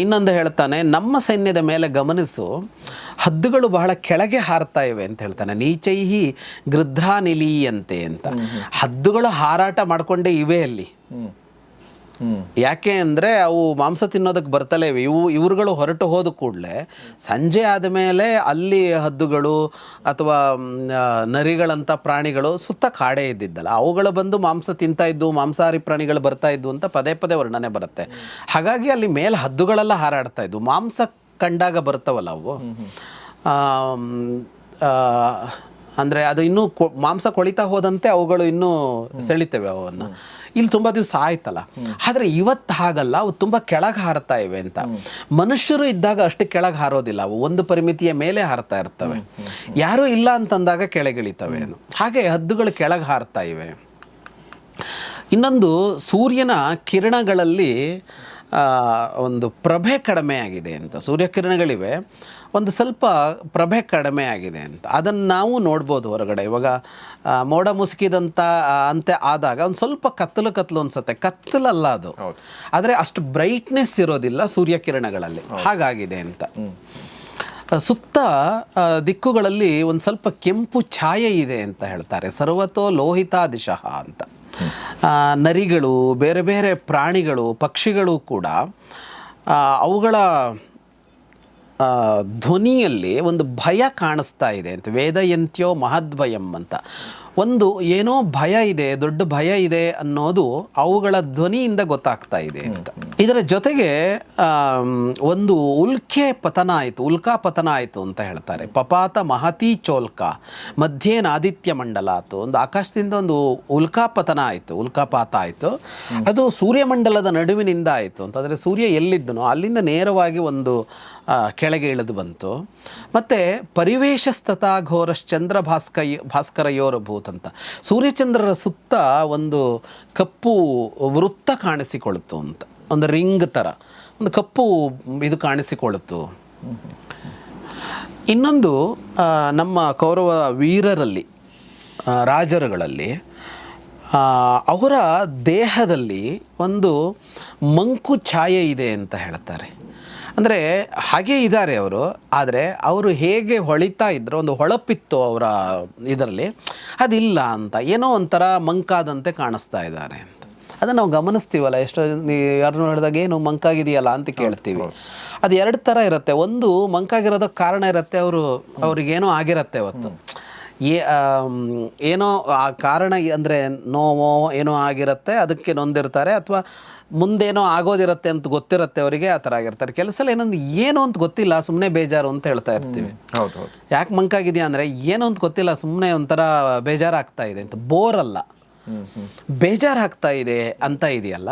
ಇನ್ನೊಂದು ಹೇಳ್ತಾನೆ ನಮ್ಮ ಸೈನ್ಯದ ಮೇಲೆ ಗಮನಿಸು ಹದ್ದುಗಳು ಬಹಳ ಕೆಳಗೆ ಹಾರ್ತಾ ಇವೆ ಅಂತ ಹೇಳ್ತಾನೆ. ನೀಚೈಹಿ ಗೃಧ್ರಾ ನಿಲೀಯಂತೆ ಅಂತ ಹದ್ದುಗಳು ಹಾರಾಟ ಮಾಡಿಕೊಂಡೇ ಇವೆ ಅಲ್ಲಿ. ಯಾಕೆ ಅಂದರೆ ಅವು ಮಾಂಸ ತಿನ್ನೋದಕ್ಕೆ ಬರ್ತಲೇ ಇವೆ. ಇವು ಇವ್ರುಗಳು ಹೊರಟು ಹೋದ ಕೂಡಲೇ ಸಂಜೆ ಆದಮೇಲೆ ಅಲ್ಲಿ ಹದ್ದುಗಳು ಅಥವಾ ನರಿಗಳಂಥ ಪ್ರಾಣಿಗಳು ಸುತ್ತ ಕಾಡೇ ಇದ್ದಿದ್ದಲ್ಲ. ಅವುಗಳು ಬಂದು ಮಾಂಸ ತಿಂತಾ ಇದ್ದು, ಮಾಂಸಾಹಾರಿ ಪ್ರಾಣಿಗಳು ಬರ್ತಾ ಇದ್ದು ಅಂತ ಪದೇ ಪದೇ ವರ್ಣನೆ ಬರುತ್ತೆ. ಹಾಗಾಗಿ ಅಲ್ಲಿ ಮೇಲೆ ಹದ್ದುಗಳೆಲ್ಲ ಹಾರಾಡ್ತಾ ಇದ್ವು ಮಾಂಸ ಕಂಡಾಗ ಬರ್ತಾವಲ್ಲ ಅವು. ಅಂದರೆ ಅದು ಇನ್ನೂ ಮಾಂಸ ಕೊಳಿತಾ ಹೋದಂತೆ ಅವುಗಳು ಇನ್ನೂ ಸೆಳಿತವೆ ಅವನ್ನು. ಇಲ್ಲಿ ತುಂಬ ದಿವಸ ಆಯ್ತಲ್ಲ. ಆದರೆ ಇವತ್ತು ಹಾಗಲ್ಲ ಅವು ತುಂಬಾ ಕೆಳಗೆ ಹಾರತಾ ಇವೆ ಅಂತ. ಮನುಷ್ಯರು ಇದ್ದಾಗ ಅಷ್ಟು ಕೆಳಗೆ ಹಾರೋದಿಲ್ಲ, ಅವು ಒಂದು ಪರಿಮಿತಿಯ ಮೇಲೆ ಹಾರತಾ ಇರ್ತವೆ. ಯಾರೂ ಇಲ್ಲ ಅಂತಂದಾಗ ಕೆಳಗಿಳಿತವೆ ಹಾಗೆ ಹದ್ದುಗಳು ಕೆಳಗೆ ಹಾರತಾ ಇವೆ. ಇನ್ನೊಂದು ಸೂರ್ಯನ ಕಿರಣಗಳಲ್ಲಿ ಒಂದು ಪ್ರಭೆ ಕಡಿಮೆ ಆಗಿದೆ ಅಂತ. ಸೂರ್ಯಕಿರಣಗಳಿವೆ. ಒಂದು ಸ್ವಲ್ಪ ಪ್ರಭೆ ಕಡಿಮೆ ಆಗಿದೆ ಅಂತ. ಅದನ್ನು ನಾವು ನೋಡ್ಬೋದು ಹೊರಗಡೆ. ಇವಾಗ ಮೋಡ ಮುಸುಕಿದಂಥ ಅಂತೆ ಆದಾಗ ಒಂದು ಸ್ವಲ್ಪ ಕತ್ತಲು ಕತ್ತಲು ಅನ್ಸುತ್ತೆ. ಕತ್ತಲಲ್ಲ ಅದು. ಆದರೆ ಅಷ್ಟು ಬ್ರೈಟ್ನೆಸ್ ಇರೋದಿಲ್ಲ ಸೂರ್ಯಕಿರಣಗಳಲ್ಲಿ ಹಾಗಾಗಿದೆ ಅಂತ. ಸುತ್ತ ದಿಕ್ಕುಗಳಲ್ಲಿ ಒಂದು ಸ್ವಲ್ಪ ಕೆಂಪು ಛಾಯೆ ಇದೆ ಅಂತ ಹೇಳ್ತಾರೆ. ಸರ್ವತೋ ಲೋಹಿತಾ ದಿಶಃ ಅಂತ. ನರಿಗಳು ಬೇರೆ ಬೇರೆ ಪ್ರಾಣಿಗಳು ಪಕ್ಷಿಗಳು ಕೂಡ ಅವುಗಳ ಧ್ವನಿಯಲ್ಲಿ ಒಂದು ಭಯ ಕಾಣಿಸ್ತಾ ಇದೆ ಅಂತ. ವೇದಯಂತ್ಯೋ ಮಹದ್ಭಯಂ ಅಂತ. ಒಂದು ಏನೋ ಭಯ ಇದೆ, ದೊಡ್ಡ ಭಯ ಇದೆ ಅನ್ನೋದು ಅವುಗಳ ಧ್ವನಿಯಿಂದ ಗೊತ್ತಾಗ್ತಾ ಇದೆ ಅಂತ. ಇದರ ಜೊತೆಗೆ ಒಂದು ಉಲ್ಕೆ ಪತನ ಆಯಿತು, ಉಲ್ಕಾ ಪತನ ಆಯಿತು ಅಂತ ಹೇಳ್ತಾರೆ. ಪಪಾತ ಮಹತಿ ಚೋಲ್ಕ, ಮಧ್ಯೇನ ಆದಿತ್ಯ ಮಂಡಲ ಆಯಿತು ಒಂದು ಆಕಾಶದಿಂದ ಒಂದು ಉಲ್ಕಾ ಪತನ ಆಯಿತು ಉಲ್ಕಾಪಾತ ಆಯಿತು. ಅದು ಸೂರ್ಯಮಂಡಲದ ನಡುವಿನಿಂದ ಆಯಿತು ಅಂತ. ಅಂದರೆ ಸೂರ್ಯ ಎಲ್ಲಿದ್ದನೋ, ಅಲ್ಲಿಂದ ನೇರವಾಗಿ ಒಂದು ಕೆಳಗೆ ಇಳಿದು ಬಂತು. ಮತ್ತು ಪರಿವೇಶಸ್ತತಾ ಘೋರಶ್ಚಂದ್ರ ಭಾಸ್ಕ, ಭಾಸ್ಕರಯೋರ ಭೂತ್ ಅಂತ. ಸೂರ್ಯಚಂದ್ರರ ಸುತ್ತ ಒಂದು ಕಪ್ಪು ವೃತ್ತ ಕಾಣಿಸಿಕೊಳ್ತು ಅಂತ. ಒಂದು ರಿಂಗ್ ಥರ ಒಂದು ಕಪ್ಪು ಇದು ಕಾಣಿಸಿಕೊಳ್ತು ಇನ್ನೊಂದು ನಮ್ಮ ಕೌರವ ವೀರರಲ್ಲಿ ರಾಜರುಗಳಲ್ಲಿ ಅವರ ದೇಹದಲ್ಲಿ ಒಂದು ಮಂಕು ಛಾಯೆ ಇದೆ ಅಂತ ಹೇಳ್ತಾರೆ. ಅಂದರೆ ಹಾಗೆ ಇದ್ದಾರೆ ಅವರು. ಆದರೆ ಅವರು ಹೇಗೆ ಹೊಳಿತಾ ಇದ್ದರು ಒಂದು ಹೊಳಪಿತ್ತು ಅವರ ಇದರಲ್ಲಿ ಅದಿಲ್ಲ ಅಂತ ಏನೋ ಒಂಥರ ಮಂಕಾದಂತೆ ಕಾಣಿಸ್ತಾ ಇದ್ದಾರೆ ಅಂತ. ಅದನ್ನು ನಾವು ಗಮನಿಸ್ತೀವಲ್ಲ ಎಷ್ಟೋ ಯಾರು ನೋಡಿದಾಗ ಏನು ಮಂಕಾಗಿದೆಯಲ್ಲ ಅಂತ ಕೇಳ್ತೀವಿ. ಅದು ಎರಡು ಥರ ಇರುತ್ತೆ. ಒಂದು ಮಂಕಾಗಿರೋದಕ್ಕೆ ಕಾರಣ ಇರುತ್ತೆ ಅವರು ಅವ್ರಿಗೇನೋ ಆಗಿರತ್ತೆ ಅವತ್ತು. ಏನೋ ಆ ಕಾರಣ ಅಂದರೆ ನೋವು ಏನೋ ಆಗಿರುತ್ತೆ ಅದಕ್ಕೆ ನೊಂದಿರ್ತಾರೆ ಅಥವಾ ಮುಂದೇನೋ ಆಗೋದಿರುತ್ತೆ ಅಂತ ಗೊತ್ತಿರುತ್ತೆ ಅವರಿಗೆ ಆ ಥರ ಆಗಿರ್ತಾರೆ. ಕೆಲಸ ಏನೊಂದು ಏನು ಅಂತ ಗೊತ್ತಿಲ್ಲ ಸುಮ್ಮನೆ ಬೇಜಾರು ಅಂತ ಹೇಳ್ತಾ ಇರ್ತೀವಿ. ಹೌದು ಹೌದು. ಯಾಕೆ ಮಂಕಾಗಿದೆಯಾ ಅಂದರೆ ಏನು ಅಂತ ಗೊತ್ತಿಲ್ಲ ಸುಮ್ಮನೆ ಒಂಥರ ಬೇಜಾರಾಗ್ತಾ ಇದೆ ಅಂತ. ಬೋರ್ ಅಲ್ಲ. ಬೇಜಾರಾಗ್ತಾ ಇದೆ ಅಂತ ಇದೆಯಲ್ಲ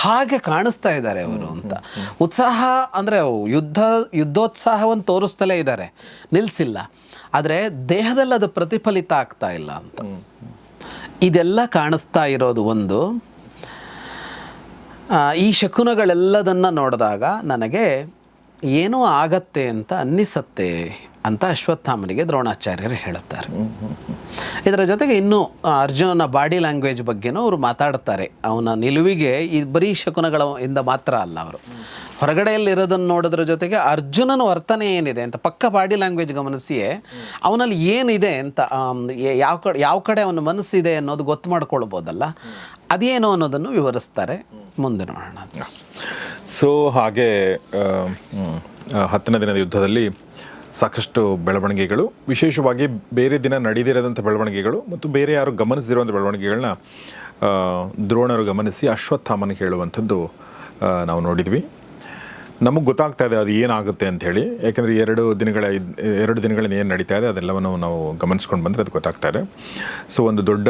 ಹಾಗೆ ಕಾಣಿಸ್ತಾ ಇದ್ದಾರೆ ಅವರು ಅಂತ. ಉತ್ಸಾಹ ಅಂದರೆ ಯುದ್ಧ ಯುದ್ಧೋತ್ಸಾಹವನ್ನು ತೋರಿಸ್ತಲೇ ಇದ್ದಾರೆ. ನಿಲ್ಲಿಸಿಲ್ಲ ಆದರೆ ದೇಹದಲ್ಲಿ ಅದು ಪ್ರತಿಫಲಿತ ಆಗ್ತಾ ಇಲ್ಲ ಅಂತ. ಇದೆಲ್ಲ ಕಾಣಿಸ್ತಾ ಇರೋದು ಒಂದು ಈ ಶಕುನಗಳೆಲ್ಲದನ್ನು ನೋಡಿದಾಗ ನನಗೆ ಏನೋ ಆಗತ್ತೆ ಅಂತ ಅನ್ನಿಸತ್ತೆ. ಅಂತ ಅಶ್ವತ್ಥಾಮನಿಗೆ ದ್ರೋಣಾಚಾರ್ಯರು ಹೇಳುತ್ತಾರೆ. ಇದರ ಜೊತೆಗೆ ಇನ್ನೂ ಅರ್ಜುನನ ಬಾಡಿ ಲ್ಯಾಂಗ್ವೇಜ್ ಬಗ್ಗೆನೂ ಅವರು ಮಾತಾಡ್ತಾರೆ. ಅವನ ನಿಲುವಿಗೆ ಈ ಬರೀ ಶಕುನಗಳ ಇಂದ ಮಾತ್ರ ಅಲ್ಲ ಅವರು. ಹೊರಗಡೆಯಲ್ಲಿ ಇರೋದನ್ನು ನೋಡೋದ್ರ ಜೊತೆಗೆ ಅರ್ಜುನನ ವರ್ತನೆ ಏನಿದೆ ಅಂತ, ಪಕ್ಕ ಬಾಡಿ ಲ್ಯಾಂಗ್ವೇಜ್ ಗಮನಿಸಿಯೇ, ಅವನಲ್ಲಿ ಏನಿದೆ ಅಂತ ಯಾವ ಕಡೆ ಯಾವ ಕಡೆ ಅವನ ಮನಸ್ಸಿದೆ ಅನ್ನೋದು ಗೊತ್ತು ಮಾಡ್ಕೊಳ್ಬೋದಲ್ಲ. ಅದೇನು ಅನ್ನೋದನ್ನು ವಿವರಿಸ್ತಾರೆ. ಮುಂದೆ ನೋಡೋಣ. ಸೊ ಹಾಗೆ ಹತ್ತನೇ ದಿನದ ಯುದ್ಧದಲ್ಲಿ ಸಾಕಷ್ಟು ಬೆಳವಣಿಗೆಗಳು. ವಿಶೇಷವಾಗಿ ಬೇರೆ ದಿನ ನಡೆದಿರೋದಂಥ ಬೆಳವಣಿಗೆಗಳು ಮತ್ತು ಬೇರೆ ಯಾರು ಗಮನಿಸದಿರುವಂಥ ಬೆಳವಣಿಗೆಗಳನ್ನ ದ್ರೋಣರು ಗಮನಿಸಿ ಅಶ್ವತ್ಥಾಮನ ಹೇಳುವಂಥದ್ದು ನಾವು ನೋಡಿದ್ವಿ. ನಮಗೆ ಗೊತ್ತಾಗ್ತಾ ಇದೆ ಅದು ಏನಾಗುತ್ತೆ ಅಂತ ಹೇಳಿ. ಯಾಕೆಂದರೆ ಎರಡು ದಿನಗಳ ಎರಡು ದಿನಗಳಲ್ಲಿ ಏನು ನಡೀತಾ ಇದೆ ಅದೆಲ್ಲವನ್ನು ನಾವು ಗಮನಿಸ್ಕೊಂಡು ಬಂದರೆ ಅದು ಗೊತ್ತಾಗ್ತಾ ಇದೆ. ಸೊ, ಒಂದು ದೊಡ್ಡ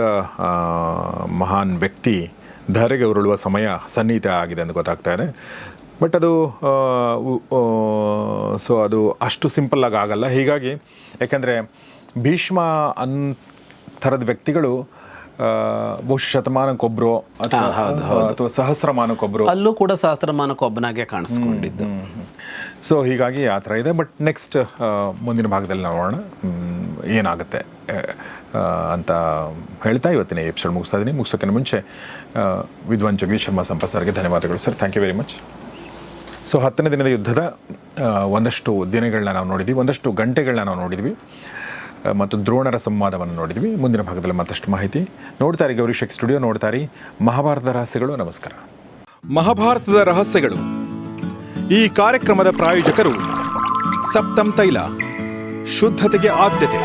ಮಹಾನ್ ವ್ಯಕ್ತಿ ಧರೆಗೆ ಉರುಳುವ ಸಮಯ ಸನ್ನಿಹಿತ ಆಗಿದೆ ಅಂತ ಗೊತ್ತಾಗ್ತಾ ಇದೆ. ಬಟ್ ಅದು ಸೊ ಅದು ಅಷ್ಟು ಸಿಂಪಲ್ ಆಗಿ ಆಗಲ್ಲ. ಹೀಗಾಗಿ ಯಾಕೆಂದರೆ ಭೀಷ್ಮ ಅನ್ ಥರದ ವ್ಯಕ್ತಿಗಳು ಬಹುಶಃ ಶತಮಾನಕ್ಕೊಬ್ಬರು ಅಥವಾ ಅಥವಾ ಸಹಸ್ರಮಾನಕ್ಕೊಬ್ಬರು ಅಲ್ಲೂ ಕೂಡ ಸಹಸ್ರಮಾನಕ್ಕೊಬ್ಬನಾಗೆ ಕಾಣಿಸ್ಕೊಂಡಿದ್ದು. ಸೊ ಹೀಗಾಗಿ ಆ ಥರ ಇದೆ. ಬಟ್ ನೆಕ್ಸ್ಟ್ ಮುಂದಿನ ಭಾಗದಲ್ಲಿ ನೋಡೋಣ. ಏನಾಗುತ್ತೆ ಅಂತ ಹೇಳ್ತಾ ಇವತ್ತಿನ ಎಪಿಸೋಡ್ ಮುಗಿಸ್ತಾ ಇದ್ದೀನಿ ಮುಗಿಸೋಕ್ಕಿಂತ ಮುಂಚೆ ವಿದ್ವಾನ್ ಜಗದೀಶ್ ಶರ್ಮಾ ಸಂಪತ್ ಸರ್ಗೆ ಧನ್ಯವಾದಗಳು sir thank you very much so ಹತ್ತನೇ ದಿನದ ಯುದ್ಧದ ಒಂದಷ್ಟು ದಿನಗಳನ್ನ ನಾವು ನೋಡಿದ್ವಿ, ಒಂದಷ್ಟು ಗಂಟೆಗಳನ್ನ ನಾವು ನೋಡಿದ್ವಿ ಮತ್ತು ದ್ರೋಣರ ಸಂವಾದವನ್ನು ನೋಡಿದ್ವಿ. ಮುಂದಿನ ಭಾಗದಲ್ಲಿ ಮತ್ತಷ್ಟು ಮಾಹಿತಿ. ನೋಡ್ತಾರೆ ಗೌರಿಶಕ್ ಸ್ಟುಡಿಯೋ ನೋಡ್ತಾರೆ ಮಹಾಭಾರತದ ರಹಸ್ಯಗಳು, ನಮಸ್ಕಾರ. ಮಹಾಭಾರತದ ರಹಸ್ಯಗಳು. ಈ ಕಾರ್ಯಕ್ರಮದ ಪ್ರಾಯೋಜಕರು ಸಪ್ತಂ ತೈಲ, ಶುದ್ಧತೆಗೆ ಆದ್ಯತೆ.